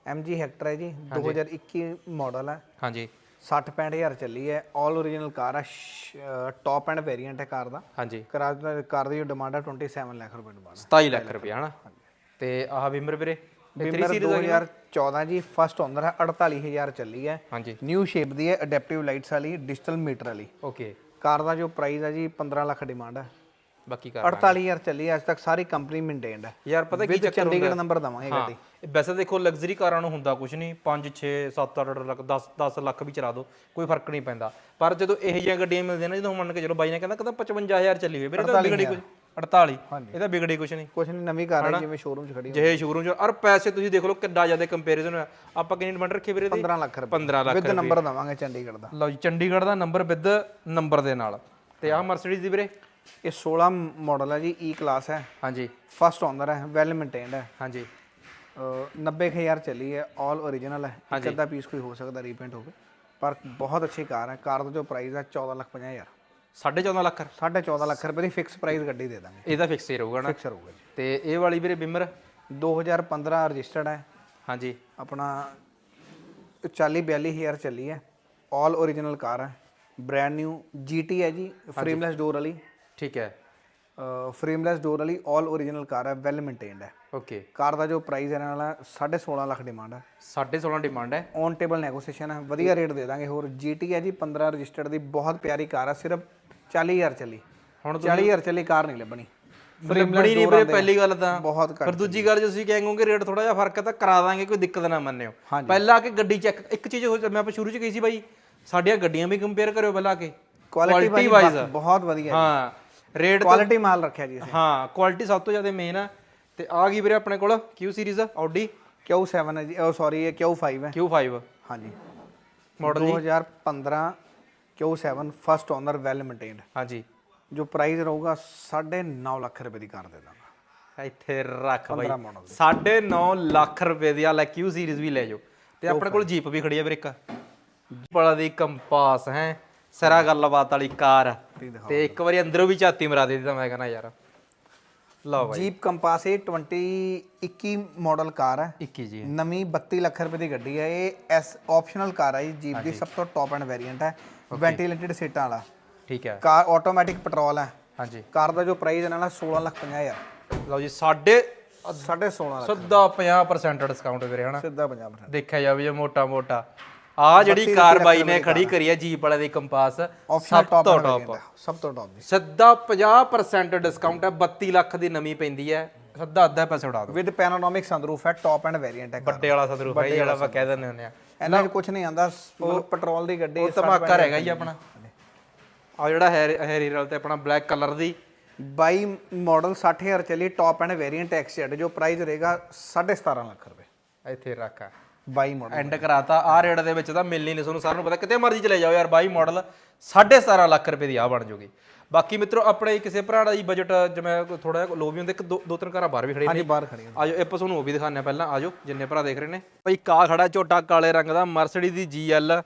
B: MG ਹੈਕਟਰ ਹੈ ਜੀ 2021 ਮਾਡਲ ਹੈ।
A: ਹਾਂਜੀ।
B: 60-65000 ਚੱਲੀ ਹੈ। 올 ਓਰੀਜਨਲ ਕਾਰ ਹੈ ਟਾਪ ਐਂਡ ਵੇਰੀਐਂਟ ਹੈ ਕਾਰ ਦਾ।
A: ਹਾਂਜੀ।
B: ਕਾਰ ਦੀ ਡਿਮਾਂਡ ਹੈ 27 ਲੱਖ ਰੁਪਏ ਡਿਮਾਂਡ
A: 27 ਲੱਖ ਰੁਪਏ ਹਨਾ? ਤੇ ਆਹ ਵਿਮਰ ਵੀਰੇ? 3 ਸੀਰੀਜ਼
B: 2000 14 ਜੀ ਫਸਟ ਓਨਰ ਹੈ 48000 ਚੱਲੀ ਹੈ।
A: ਹਾਂਜੀ।
B: ਨਿਊ ਸ਼ੇਪ ਦੀ ਹੈ ਅਡੈਪਟਿਵ ਲਾਈਟਸ ਵਾਲੀ ਡਿਜੀਟਲ ਮੀਟਰ ਵਾਲੀ।
A: ਓਕੇ
B: ਕਾਰ ਦਾ ਜੋ ਪ੍ਰਾਈਸ ਹੈ ਜੀ 15 ਲੱਖ ਡਿਮਾਂਡ ਹੈ।
A: ਬਾਕੀ ਕਾਰ
B: 48000 ਚੱਲੀ ਅੱਜ ਤੱਕ ਸਾਰੀ ਕੰਪਨੀ ਮੇਨਟੇਨਡ ਹੈ।
A: ਯਾਰ ਪਤਾ ਕੀ ਚੱਕਰ ਹੁੰਦਾ
B: ਚੰਡੀਗੜ੍ਹ ਨੰਬਰ ਦਵਾਂਗੇ ਗੱਡੀ।
A: ਵੈਸੇ ਦੇਖੋ ਲਗਜ਼ਰੀ ਕਾਰਾਂ ਨੂੰ ਹੁੰਦਾ ਕੁਝ ਨਹੀਂ। 5 6 7 8 ਲੱਖ 10 10 ਲੱਖ ਵੀ ਚਲਾ ਦੋ। ਕੋਈ ਫ਼ਰਕ ਨਹੀਂ ਪੈਂਦਾ। ਪਰ ਜਦੋਂ ਇਹ ਜਿਹੀਆਂ ਗੱਡੀਆਂ ਮਿਲਦੀਆਂ ਨੇ ਜਦੋਂ ਮੰਨ ਕੇ ਚਲੋ ਬਾਈ ਨੇ ਕਹਿੰਦਾ ਕਹਿੰਦਾ 55000 ਚੱਲੀ ਹੋਈ ਵੀਰੇ ਤਾਂ ਗੱਡੀ ਕੋਈ 48 ਇਹ ਤਾਂ ਵਿਗੜੀ ਕੁਝ ਨਹੀਂ।
B: ਕੁਛ ਨਹੀਂ ਨਵੀਂ ਕਾਰ ਹੈ ਜਿਵੇਂ ਸ਼ੋਰੂਮ 'ਚ ਖੜੀ ਹੋਈ
A: ਜਿਹੇ ਸ਼ੋਰੂਮ ਚ। ਔਰ ਪੈਸੇ ਤੁਸੀਂ ਦੇਖ ਲਓ ਕਿੱਡਾ ਜ਼ਿਆਦਾ ਕੰਪੈਰੀਜ਼ਨ ਹੋਇਆ। ਆਪਾਂ ਕਿੰਨੀ ਡਿਮਾਂਡ ਰੱਖੀ ਵੀਰੇ ਦੀ?
B: 15 ਲੱਖ ਰੁਪਏ।
A: 15 ਲੱਖ
B: ਵਿਦ ਨੰਬਰ ਦਵਾਂਗੇ ਚੰਡੀਗੜ੍ਹ ਦਾ।
A: ਲਓ ਜੀ ਚੰਡੀਗੜ੍ਹ ਦਾ ਨੰਬਰ ਵਿਦ ਨੰਬਰ ਦੇ ਨਾਲ। ਤੇ ਆਹ ਮਰਸੀਡੀਜ਼ ਦੀ ਵੀਰੇ?
B: ਇਹ 16 ਮਾਡਲ ਹੈ ਜੀ ਈ ਕਲਾਸ ਹੈ।
A: ਹਾਂਜੀ।
B: ਫਸਟ ਓਨਰ ਹੈ ਵੈਲ ਮੇਨਟੇਨਡ ਹੈ।
A: ਹਾਂਜੀ।
B: ਅਹ 90000 ਚੱਲੀ ਹੈ ਆਲ ਓਰੀਜਨਲ ਹੈ। ਇੱਕ ਅੱਧਾ ਪੀਸ ਕੋਈ ਹੋ ਸਕਦਾ ਰੀਪੇਂਟ ਹੋਵੇ। ਪਰ ਬਹੁਤ ਅੱਛੀ ਕਾਰ ਹੈ। ਕਾਰ ਦਾ ਜੋ ਪ੍ਰਾਈਸ ਹੈ 14 ਲੱਖ 50 ਹਜ਼ਾਰ।
A: 14.5 ਲੱਖ
B: 14.5 ਲੱਖ ਰੁਪਏ ਦੀ ਫਿਕਸ ਪ੍ਰਾਈਸ ਗੱਡੀ ਦੇ ਦਾਂਗੇ।
A: ਇਹਦਾ ਫਿਕਸ ਹੀ ਰਹੂਗਾ ਨਾ?
B: ਫਿਕਸ ਰਹੂਗਾ ਜੀ।
A: ਤੇ ਇਹ ਵਾਲੀ ਵੀਰੇ ਬਿਮਰ?
B: 2015 ਰਜਿਸਟਰਡ ਹੈ।
A: ਹਾਂਜੀ।
B: ਆਪਣਾ 40 42000 ਚੱਲੀ ਹੈ। ਆਲ ਓਰੀਜਨਲ ਕਾਰ ਹੈ। ਬ੍ਰੈਂਡ ਨਿਊ GT ਹੈ ਜੀ ਫਰੇਮਲੈਸ ਡੋਰ ਵਾਲੀ।
A: ਠੀਕ ਹੈ।
B: ਫਰੇਮਲੈਸ ਡੋਰ ਵਾਲੀ ਆਲ ਓਰੀਜਨਲ ਕਾਰ ਹੈ ਵੈਲ ਮੇਨਟੇਨਡ ਹੈ।
A: ਓਕੇ
B: ਕਾਰ ਦਾ ਜੋ ਪ੍ਰਾਈਸ ਹੈ ਵਾਲਾ 16.5 ਲੱਖ ਡਿਮਾਂਡ ਹੈ।
A: 16.5 ਡਿਮਾਂਡ ਹੈ।
B: ਔਨ ਟੇਬਲ ਨੈਗੋਸੀਏਸ਼ਨ ਹੈ। ਵਧੀਆ ਰੇਟ ਦੇ ਦਾਂਗੇ ਹੋਰ। GT ਹੈ ਜੀ 15 ਰਜਿਸਟਰਡ ਦੀ ਬਹੁਤ ਪਿਆਰੀ ਕਾਰ ਹੈ। ਸਿਰਫ 40000 ਚੱਲੀ।
A: ਹੁਣ
B: 40000 ਚੱਲੀ ਕਾਰ ਨਹੀਂ ਲੱਭਣੀ।
A: ਬੜੀ ਨਹੀਂ ਵੀਰੇ ਪਹਿਲੀ ਗੱਲ ਤਾਂ।
B: ਬਹੁਤ ਘੱਟ
A: ਫਿਰ ਦੂਜੀ ਗੱਲ ਜੇ ਤੁਸੀਂ ਕਹੋਗੇ ਰੇਟ ਥੋੜਾ ਜਿਹਾ ਫ਼ਰਕ ਹੈ ਤਾਂ ਕਰਾ ਦਾਂਗੇ ਕੋਈ ਦਿੱਕਤ ਨਾ ਮੰਨਿਓ। ਪਹਿਲਾਂ ਕੇ ਗੱਡੀ ਚੈੱਕ ਇੱਕ ਚੀਜ਼ ਮੈਂ ਆਪਾਂ ਸ਼ੁਰੂ ਚ ਕਹੀ ਸੀ ਬਾਈ ਸਾਡੀਆਂ ਗੱਡੀਆਂ ਵੀ ਕੰਪੇਅਰ ਕਰਿਓ ਪਹਿਲਾਂ ਕੇ।
B: ਕੁਆਲਿਟੀ
A: ਵਾਈਜ਼
B: ਵਾਈਜ਼ ਬਹੁਤ ਵਧੀਆ
A: ਹਾਂ ਰੇਟ
B: ਕੁਆਲਿਟੀ ਮਾਲ ਰੱਖਿਆ ਜੀ ਅਸੀਂ।
A: ਹਾਂ ਕੁਆਲਿਟੀ ਸਭ ਤੋਂ ਜ਼ਿਆਦਾ ਮੇਨ ਆ। ਤੇ ਆ ਗਈ ਵੀਰੇ ਆਪਣੇ ਕੋਲ Q ਸੀਰੀਜ਼ ਆਡੀ
B: Q7 ਹੈ ਜੀ ਉਹ ਸੌਰੀ ਇਹ Q5 ਹੈ।
A: Q5
B: ਹਾਂਜੀ।
A: Model
B: 2015 Q7 first owner well maintained
A: ਹਾਂਜੀ।
B: ਜੋ ਪ੍ਰਾਈਸ ਰਹੂਗਾ 9.5 ਲੱਖ ਰੁਪਏ ਦੀ ਕਾਰ ਦੇ ਦਾਂਗਾ।
A: ਇੱਥੇ ਰੱਖ ਬਾਈ।
B: 15 model
A: 9.5 ਲੱਖ ਰੁਪਏ ਦੀ ਆ ਲੈ ਕਿਊ ਸੀਰੀਜ਼ ਵੀ ਲੈ ਜਾਓ। ਤੇ ਆਪਣੇ ਕੋਲ ਜੀਪ ਵੀ ਖੜੀ ਆ ਵੀਰੇ ਇੱਕ। ਬੜਾ ਦੀ ਕੰਪਾਸ ਹੈ। ਸਰਾ ਗੱਲਬਾਤ ਵਾਲੀ ਕਾਰ। ਤੇ ਇੱਕ ਵਾਰੀ ਅੰਦਰੋਂ ਵੀ ਝਾਤੀ ਮਰਾ ਦੇ ਦੀ ਤਾਂ ਮੈਂ ਕਹਿੰਦਾ ਯਾਰ। ਲਓ ਬਾਈ।
B: ਜੀਪ ਕੰਪਾਸ ਇਹ 2021 ਮਾਡਲ ਕਾਰ ਹੈ।
A: 21 ਜੀ।
B: ਨਵੀਂ 32 ਲੱਖ ਰੁਪਏ ਦੀ ਗੱਡੀ ਹੈ। ਇਹ ਐਸ ਆਪਸ਼ਨਲ ਕਾਰ ਹੈ ਜੀਪ ਦੀ ਸਭ ਤੋਂ ਟੌਪ ਐਂਡ ਵੇਰੀਐਂਟ ਹੈ। ਵੈਂਟੀਲੇਟਡ ਸੀਟਾਂ ਵਾਲਾ
A: ਠੀਕ ਹੈ।
B: ਕਾਰ ਆਟੋਮੈਟਿਕ ਪੈਟਰੋਲ ਹੈ।
A: ਹਾਂਜੀ।
B: ਕਾਰ ਦਾ ਜੋ ਪ੍ਰਾਈਸ ਹੈ ਨਾ 16 ਲੱਖ 50 ਹਜ਼ਾਰ।
A: ਲਓ ਜੀ ਸਾਡੇ
B: 16.5 ਲੱਖ।
A: ਸਿੱਧਾ 50% ਡਿਸਕਾਊਂਟ ਵੀਰੇ ਹਨਾ?
B: ਸਿੱਧਾ 50%
A: ਦੇਖਿਆ ਜਾਵੇ ਜੇ ਮੋਟਾ ਮੋਟਾ ਆ ਜਿਹੜੀ ਕਾਰ ਬਾਈ ਨੇ ਖੜੀ ਕਰੀ ਹੈ। ਜੀਪ ਵਾਲੇ ਦੀ ਕੰਪਾਸ ਸਭ ਤੋਂ ਟੌਪ
B: ਸਭ ਤੋਂ ਟੌਪ ਦੀ।
A: ਸਿੱਧਾ 50% ਡਿਸਕਾਊਂਟ ਹੈ 32 ਲੱਖ ਦੀ ਨਵੀਂ ਪੈਂਦੀ ਹੈ ਸਿੱਧਾ ਅੱਧਾ ਪੈਸੇ ਉਡਾ ਦੋ
B: ਵਿਦ ਪੈਨੋਰਾਮਿਕ ਸੰਦਰੂਫ ਹੈ ਟੌਪ ਐਂਡ ਵੇਰੀਐਂਟ ਹੈ
A: ਵੱਡੇ ਵਾਲਾ ਸਦਰੂਪ ਹੈ ਜਿਹੜਾ ਆਪਾਂ ਕਹਿ ਦਿੰਦੇ ਹੁੰਦੇ ਆ।
B: ਇਹਨਾਂ 'ਚ ਕੁਝ ਨਹੀਂ ਆਂਦਾ ਮਤਲਬ ਪੈਟਰੋਲ ਦੀ ਗੱਡੀ
A: ਉਹ ਧਮਾਕਾ ਹੈਗਾ ਜੀ ਆਪਣਾ। ਆ ਜਿਹੜਾ ਹੈਰੀ ਰਲ ਤੇ ਆਪਣਾ ਬਲੈਕ ਕਲਰ ਦੀ।
B: 22 ਮਾਡਲ 60000 ਚੱਲੀ ਟੌਪ ਐਂਡ ਵੇਰੀਐਂਟ ਐਕਸਜੈਡ ਜੋ ਪ੍ਰਾਈਸ ਰਹੇਗਾ 17.5 ਲੱਖ ਰੁਪਏ।
A: ਇੱਥੇ ਰੱਖਾ
B: 22 ਮਾਡਲ
A: ਐਂਡ ਕਰਾਤਾ ਆ ਰੇਟ ਦੇ ਵਿੱਚ ਤਾਂ ਮਿਲਣੀ ਨਹੀਂ ਤੁਹਾਨੂੰ ਸਾਰਿਆਂ ਨੂੰ ਪਤਾ ਕਿਤੇ ਮਰਜ਼ੀ ਚਲੇ ਜਾਓ ਯਾਰ 22 ਮਾਡਲ 17.5 ਲੱਖ ਰੁਪਏ ਦੀ ਆ ਬਣ ਜੂਗੀ। ਬਾਕੀ ਮਿੱਤਰੋ ਆਪਣੇ ਕਿਸੇ ਭਰਾ ਦਾ ਜੀ ਬਜਟ ਜਿਵੇਂ ਥੋੜਾ ਜਿਹਾ ਲੋ ਵੀ ਹੁੰਦੇ ਇੱਕ ਦੋ ਦੋ ਤਿੰਨ ਘਰਾਂ ਬਾਹਰ ਵੀ ਖੜੇ ਨੇ।
B: ਹਾਂਜੀ ਬਾਹਰ ਖੜੀ
A: ਆਜੋ ਆਪਾਂ ਤੁਹਾਨੂੰ ਉਹ ਵੀ ਦਿਖਾਉਂਦੇ ਹਾਂ ਪਹਿਲਾਂ। ਆਜੋ ਜਿੰਨੇ ਭਰਾ ਦੇਖ ਰਹੇ ਨੇ। ਭਾਈ ਕਾ ਖੜਾ ਝੋਟਾ ਕਾਲੇ ਰੰਗ ਦਾ ਮਰਸਡੀ ਦੀ ਜੀਐਲ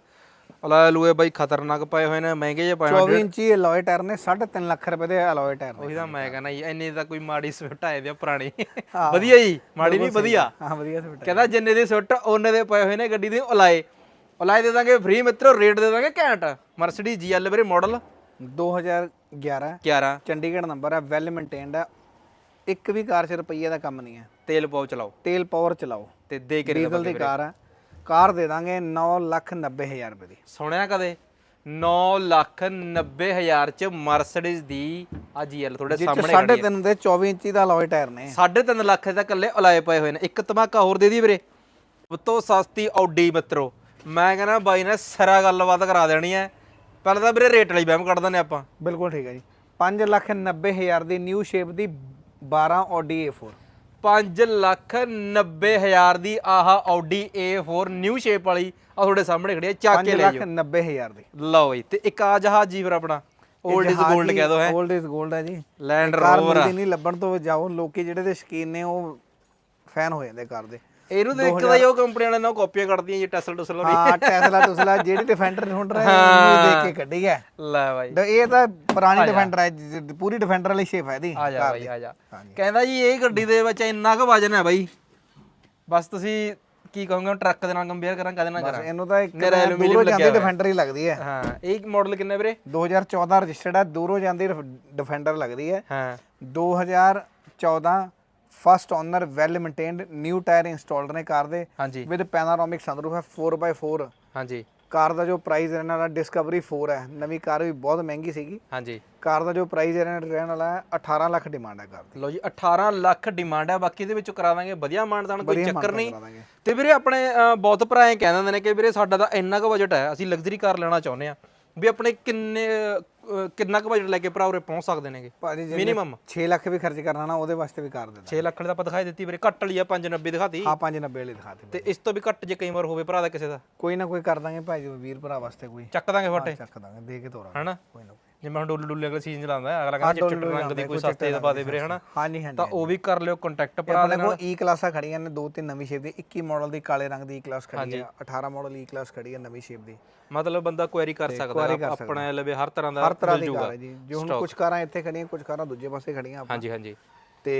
A: ਅਲਾ ਲੂਏ ਬਾਈ ਖਤਰਨਾਕ ਪਏ ਹੋਏ ਨੇ ਮਹਿੰਗੇ ਜੇ ਪਏ ਹੋਏ
B: 24 ਇੰਚੀ ਅਲੋਏ ਟਾਇਰ ਨੇ 3.5 ਲੱਖ ਰੁਪਏ ਦੇ ਅਲੋਏ ਟਾਇਰ ਨੇ।
A: ਉਹੀ ਤਾਂ ਮੈਂ ਕਹਿੰਦਾ ਜੀ ਇੰਨੀ ਤਾਂ ਕੋਈ ਮਾੜੀ ਸਵਿਫਟ ਆਏ ਦੇ ਆ ਪੁਰਾਣੀ। ਵਧੀਆ ਜੀ ਮਾੜੀ ਨਹੀਂ ਵਧੀਆ।
B: ਹਾਂ ਵਧੀਆ ਸੀ
A: ਕਹਿੰਦਾ ਜਿੰਨੇ ਦੀ ਸਵਿਫਟ ਉਹਨੇ ਦੇ ਪਏ ਹੋਏ ਨੇ ਗੱਡੀ ਦੇ ਉਲਾਏ ਉਲਾਏ ਦੇ ਦਾਂਗੇ ਫ੍ਰੀ ਮਿੱਤਰੋ ਰੇਟ ਦੇ ਦਾਂਗੇ ਘੈਂਟ। ਮਰਸਡੀ ਜੀਐਲ ਵੀਰੇ ਮਾਡਲ
B: 2011
A: 11
B: ਚੰਡੀਗੜ੍ਹ ਨੰਬਰ ਹੈ ਵੈਲ ਮੇਨਟੇਨਡ ਹੈ। ਇੱਕ ਵੀ ਕਾਰ 'ਚ ਰੁਪਈਏ ਦਾ ਕੰਮ ਨਹੀਂ ਹੈ।
A: ਤੇਲ ਪਾਓ ਚਲਾਓ।
B: ਤੇਲ ਪਾਵਰ ਚਲਾਓ।
A: ਤੇ ਦੇ ਕੇ
B: ਡੀਜ਼ਲ ਦੀ ਕਾਰ ਹੈ। ਕਾਰ ਦੇ ਦਾਂਗੇ 9 ਲੱਖ 90 ਹਜ਼ਾਰ ਰੁਪਏ ਦੀ।
A: ਸੁਣਿਆ ਕਦੇ? 9 ਲੱਖ 90 ਹਜ਼ਾਰ ਚ ਮਰਸਡੀਜ਼ ਦੀ ਆ ਜੀਐਲ ਤੁਹਾਡੇ ਸਾਹਮਣੇ
B: ਸਾਢੇ ਤਿੰਨ ਦੇ 24 ਇੰਚੀ ਦਾ ਅਲੋਏ ਟਾਇਰ ਨੇ।
A: 3.5 ਲੱਖ ਦੇ ਤਾਂ ਇਕੱਲੇ ਉਲਾਏ ਪਏ ਹੋਏ ਨੇ। ਇੱਕ ਧਮਾਕਾ ਹੋਰ ਦੇ ਦੀ ਵੀਰੇ। ਉਤੋਂ ਸਸਤੀ ਆਡੀ ਮਿੱਤਰੋ। ਮੈਂ ਕਹਿੰਦਾ ਬਾਈ ਨੇ ਸਰਾ ਗੱਲਬਾਤ ਕਰਾ ਦੇਣੀ ਹੈ। ਪਹਿਲਾਂ ਤਾਂ ਵੀਰੇ ਰੇਟ ਲਈ ਵਹਿਮ ਕੱਢ ਦਨੇ ਆਪਾਂ।
B: ਬਿਲਕੁਲ ਠੀਕ ਹੈ ਜੀ। 5 ਲੱਖ 90 ਦੀ ਨਿਊ ਸ਼ੇਪ ਦੀ 12 Audi A4
A: 5 ਲੱਖ 90 ਹਜ਼ਾਰ ਦੀ ਆਹ Audi A4 ਨਿਊ ਸ਼ੇਪ ਵਾਲੀ ਆ ਤੁਹਾਡੇ ਸਾਹਮਣੇ ਖੜੀ ਹੈ ਚੱਕ ਕੇ ਲੈ
B: ਲੱਖ
A: ਜਾਓ।
B: 90 ਹਜ਼ਾਰ ਦੀ।
A: ਲਓ ਜੀ ਤੇ ਇੱਕ ਆ ਜਹਾਜ਼ ਜੀ ਫਿਰ ਆਪਣਾ। 올ਡ ਇਜ਼ 골ਡ ਕਹਿ ਦੋ ਹੈ।
B: 올ਡ ਇਜ਼ 골ਡ ਹੈ ਜੀ।
A: ਲੈਂਡ
B: ਕਾਰ
A: ਰੋਵਰ
B: ਨਹੀਂ ਲੱਭਣ ਤੋਂ ਜਾਓ। ਲੋਕੀ ਜਿਹੜੇ ਦੇ ਸ਼ਕੀਨ ਨੇ ਉਹ ਫੈਨ ਹੋ ਜਾਂਦੇ ਕਾਰ ਦੇ।
A: ਇਹਨੂੰ ਦੇਖਦਾ ਹੀ ਉਹ ਕੰਪਨੀ ਵਾਲਿਆਂ ਨੇ ਕੋਪੀਆਂ ਕੱਢਦੀਆਂ ਜੀ ਟੈਸਲ ਟੁਸਲ ਵਾਲੀ
B: ਹਾਂ ਟੈਸਲਾ ਟੁਸਲਾ ਜਿਹੜੀ ਡਿਫੈਂਡਰ ਢੂੰਡ ਰਹੇ ਇਹਨੂੰ ਦੇਖ ਕੇ ਕੱਢੀ ਹੈ।
A: ਲੈ ਬਾਈ।
B: ਇਹ ਤਾਂ ਪੁਰਾਣੀ ਡਿਫੈਂਡਰ ਹੈ ਪੂਰੀ ਡਿਫੈਂਡਰ ਵਾਲੀ ਸ਼ੇਪ ਹੈ ਇਹਦੀ।
A: ਆ ਜਾ ਬਾਈ ਆ ਜਾ। ਕਹਿੰਦਾ ਜੀ ਇਹ ਗੱਡੀ ਦੇ ਵਿੱਚ ਇੰਨਾ ਕੁ ਵਜਨ ਹੈ ਬਾਈ। ਬਸ ਤੁਸੀਂ ਕੀ ਕਹੋਗੇ ਟਰੱਕ ਦੇ ਨਾਲ ਕੰਪੇਅਰ ਕਰਾਂ ਕਦੇ ਨਾ ਕਰਾਂ?
B: ਇਹਨੂੰ ਤਾਂ ਇੱਕ ਦੂਰੋਂ ਜਾਂਦੀ। ਡਿਫੈਂਡਰ ਹੀ ਲੱਗਦੀ ਹੈ।
A: ਹਾਂ ਇਹ ਮਾਡਲ ਕਿੰਨੇ ਵੀਰੇ?
B: 2014 ਰਜਿਸਟਰਡ ਹੈ ਦੂਰੋਂ ਜਾਂਦੀ ਡਿਫੈਂਡਰ ਲੱਗਦੀ ਹੈ।
A: ਹਾਂ।
B: 2014 first owner well maintained new tyre installed ਨੇ ਕਾਰ ਦੇ
A: ਹਾਂਜੀ।
B: ਵਿਦ ਪੈਨਾਰੋਮਿਕ ਸਨਰੂਫ ਹੈ 4x4
A: ਹਾਂਜੀ।
B: ਕਾਰ ਦਾ ਜੋ ਪ੍ਰਾਈਸ ਇਹਨਾਂ ਦਾ ਡਿਸਕਵਰੀ 4 ਹੈ। ਨਵੀਂ ਕਾਰ ਵੀ ਬਹੁਤ ਮਹਿੰਗੀ ਸੀਗੀ।
A: ਹਾਂਜੀ।
B: ਕਾਰ ਦਾ ਜੋ ਪ੍ਰਾਈਸ ਰਹਿਣ ਵਾਲਾ ਹੈ 18 ਲੱਖ ਡਿਮਾਂਡ ਹੈ ਕਾਰ ਦੀ।
A: ਲਓ ਜੀ 18 ਲੱਖ ਡਿਮਾਂਡ ਹੈ। ਬਾਕੀ ਦੇ ਵਿੱਚੋਂ ਕਰਾ ਦਾਂਗੇ ਵਧੀਆ ਮਾਨਦਾਨ ਕੋਈ ਚੱਕਰ ਨਹੀਂ। ਤੇ ਵੀਰੇ ਆਪਣੇ ਬਹੁਤ ਭਰਾ ਐ ਕਹਿੰਦੇ ਹੁੰਦੇ ਨੇ ਕਿ ਵੀਰੇ ਸਾਡਾ ਤਾਂ ਇੰਨਾ ਕੁ ਬਜਟ ਹੈ ਅਸੀਂ ਲਗਜ਼ਰੀ ਕਾਰ ਲੈਣਾ ਚਾਹੁੰਦੇ ਆ ਵੀ ਆਪਣੇ ਕਿੰਨੇ ਕਿੰਨਾ ਕੁ ਬਜਟ ਲੈ ਕੇ ਭਰਾ ਉਰੇ ਪਹੁੰਚ ਸਕਦੇ ਨੇਗੇ?
B: ਭਾਜੀ ਜੇ
A: ਮਿਨੀਮਮ
B: 6 ਲੱਖ ਵੀ ਖਰਚ ਕਰਨਾ ਨਾ ਉਹਦੇ ਵਾਸਤੇ ਵੀ ਕਰ ਦਿੰਦਾ
A: 6 ਲੱਖ ਵਾਲੀ ਤਾਂ ਆਪਾਂ ਦਿਖਾਈ ਦਿੱਤੀ ਵੀਰੇ ਘੱਟ ਵਾਲੀ ਆ 590 ਦਿਖਾਤੀ।
B: ਹਾਂ 590 ਵਾਲੀ ਦਿਖਾ ਦੇ
A: ਤੇ ਇਸ ਤੋਂ ਵੀ ਘੱਟ ਜੇ ਕਈ ਵਾਰ ਹੋਵੇ ਭਰਾ ਦਾ ਕਿਸੇ ਦਾ?
B: ਕੋਈ ਨਾ ਕੋਈ ਕਰ ਦਾਂਗੇ ਭਾਈ ਜੀ ਵੀਰ ਭਰਾ ਵਾਸਤੇ ਕੋਈ।
A: ਚੱਕ ਦਾਂਗੇ ਫਟੇ।
B: ਚੱਕ ਦਾਂਗੇ ਦੇ ਕੇ ਤੋਰਾਂਗੇ।
A: ਹਨਾ?
B: ਕੋਈ ਨਾ ਕੋਈ।
A: ਜਿਵੇਂ ਹੁਣ ਡੁੱਲ ਡੁੱਲੇ ਅਗਲਾ ਸੀਜ਼ਨ ਚਲਾਉਂਦਾ ਹੈ, ਅਗਲਾ ਕਹਿੰਦਾ ਚਿੱਟੇ ਰੰਗ ਦੀ ਕੋਈ ਸਸਤੇ ਦਬਾ ਦੇ ਵੀਰੇ ਹਨਾ
B: ਹਾਂਜੀ ਹਾਂਜੀ
A: ਤਾਂ ਉਹ ਵੀ ਕਰ ਲਿਓ ਕੰਟੈਕਟ ਭਰਾ
B: ਆਪਣੇ ਕੋਲ ਈ ਕਲਾਸਾਂ ਖੜੀਆਂ ਨੇ ਦੋ ਤਿੰਨ ਨਵੀਂ ਸ਼ੇਪ ਦੀ 21 ਮਾਡਲ ਦੀ ਕਾਲੇ ਰੰਗ ਦੀ ਈ ਕਲਾਸ ਖੜੀ ਹੈ 18 ਮਾਡਲ ਈ ਕਲਾਸ ਖੜੀ ਹੈ ਨਵੀਂ ਸ਼ੇਪ ਦੀ।
A: ਮਤਲਬ ਬੰਦਾ ਕੁਐਰੀ ਕਰ ਸਕਦਾ ਹੈ, ਆਪਣੇ ਲਵੇ ਹਰ ਤਰ੍ਹਾਂ ਦਾ
B: ਹਰ ਤਰ੍ਹਾਂ
A: ਮਿਲ
B: ਦੀ
A: ਜੂਗਾ
B: ਕਾਰ ਹੈ ਜੀ। ਜੋ ਹੁਣ ਕੁਝ ਕਾਰਾਂ ਇੱਥੇ ਖੜੀਆਂ ਕੁਝ ਕਾਰਾਂ ਦੂਜੇ ਪਾਸੇ ਖੜੀਆਂ ਆਪਾਂ
A: ਹਾਂਜੀ ਹਾਂਜੀ।
B: ਤੇ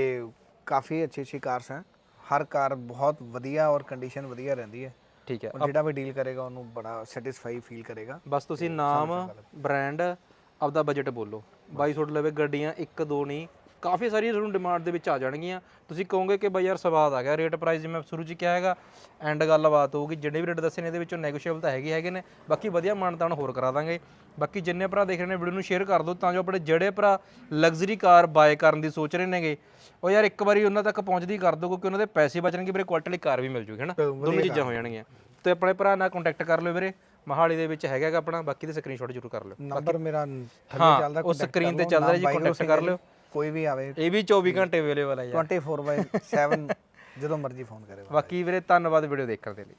B: ਕਾਫੀ ਅੱਛੀ ਅੱਛੀ ਕਾਰਸ ਹੈ। ਹਰ ਕਾਰ ਬਹੁਤ ਵਧੀਆ ਔਰ ਕੰਡੀਸ਼ਨ ਵਧੀਆ ਰਹਿੰਦੀ ਹੈ।
A: ਠੀਕ ਹੈ।
B: ਔਰ ਜਿਹੜਾ ਵੀ ਡੀਲ ਕਰੇਗਾ ਉਹਨੂੰ ਬੜਾ ਸੈਟੀਸਫਾਈ ਫੀਲ ਕਰੇਗਾ।
A: ਬਸ ਤੁਸੀਂ ਨਾਮ ਬ੍ਰਾਂਡ ਆਪਦਾ ਬਜਟ ਬੋਲੋ। ਬਾਈ ਤੁਹਾਡੇ ਲਵੇ ਗੱਡੀਆਂ ਇੱਕ ਦੋ ਨਹੀਂ। ਕਾਫੀ ਸਾਰੀਆਂ ਤੁਹਾਨੂੰ ਡਿਮਾਂਡ ਦੇ ਵਿੱਚ ਆ ਜਾਣਗੀਆਂ। ਤੁਸੀਂ ਕਹੋਗੇ ਕਿ ਬਾਈ ਯਾਰ ਸਵਾਦ ਆ ਗਿਆ ਰੇਟ ਪ੍ਰਾਈਸ ਜਿਵੇਂ ਸ਼ੁਰੂ ਚ ਕਿਹਾ ਹੈਗਾ ਐਂਡ ਗੱਲਬਾਤ ਹੋਊਗੀ। ਜਿਹੜੇ ਵੀ ਰੇਟ ਦੱਸੇ ਨੇ ਇਹਦੇ ਵਿੱਚੋਂ ਨੈਗੋਸ਼ੀਏਬਲ ਤਾਂ ਹੈਗੇ ਹੈਗੇ ਨੇ। ਬਾਕੀ ਵਧੀਆ ਮਾਨਤਾਨ ਹੋਰ ਕਰਾ ਦਾਂਗੇ। ਬਾਕੀ ਜਿੰਨੇ ਭਰਾ ਦੇਖ ਰਹੇ ਨੇ ਵੀਡੀਓ ਨੂੰ ਸ਼ੇਅਰ ਕਰ ਦਿਓ ਤਾਂ ਜੋ ਆਪਣੇ ਜਿਹੜੇ ਭਰਾ ਲਗਜ਼ਰੀ ਕਾਰ ਬਾਏ ਕਰਨ ਦੀ ਸੋਚ ਰਹੇ ਨੇਗੇ ਉਹ ਯਾਰ ਇੱਕ ਵਾਰੀ ਉਹਨਾਂ ਤੱਕ ਪਹੁੰਚਦੀ ਕਰ ਦਿਓ ਕਿਉਂਕਿ ਉਹਨਾਂ ਦੇ ਪੈਸੇ ਬਚਣਗੇ ਵੀਰੇ ਕੁਆਲਿਟੀ ਵਾਲੀ ਕਾਰ ਵੀ ਮਿਲ ਜੂਗੀ ਹਨਾ? ਦੋਨੋਂ ਚੀਜ਼ਾਂ ਹੋ ਜਾਣਗੀਆਂ। ਤੇ ਆਪਣੇ ਭਰਾ ਨਾਲ ਕੰਟੈਕਟ ਕਰ ਲਿਓ ਵੀਰੇ। ਮਹਾਲੀ ਦੇ ਵਿੱਚ ਹੈਗਾ ਗਾ ਆਪਣਾ ਬਾਕੀ ਦੇ ਸਕਰੀਨਸ਼ਾਟ ਜ਼ਰੂਰ ਕਰ ਲਿਓ।
B: ਨੰਬਰ ਮੇਰਾ ਥੱਲੇ
A: ਹਾਂ,
B: ਚੱਲਦਾ
A: ਉਹ screen ਤੇ ਚੱਲ ਰਿਹਾ ਜੀ, contact ਕਰ ਲਿਓ।
B: ਕੋਈ ਵੀ ਆਵੇ।
A: ਇਹ ਵੀ 24 ਘੰਟੇ ਅਵੇਲੇਬਲ ਹੈ ਯਾਰ
B: 24/7 ਜਦੋਂ ਮਰਜ਼ੀ ਫੋਨ ਕਰੇ।
A: ਬਾਕੀ ਵੀਰੇ ਧੰਨਵਾਦ ਵੀਡੀਓ ਦੇਖਣ ਦੇ ਲਈ।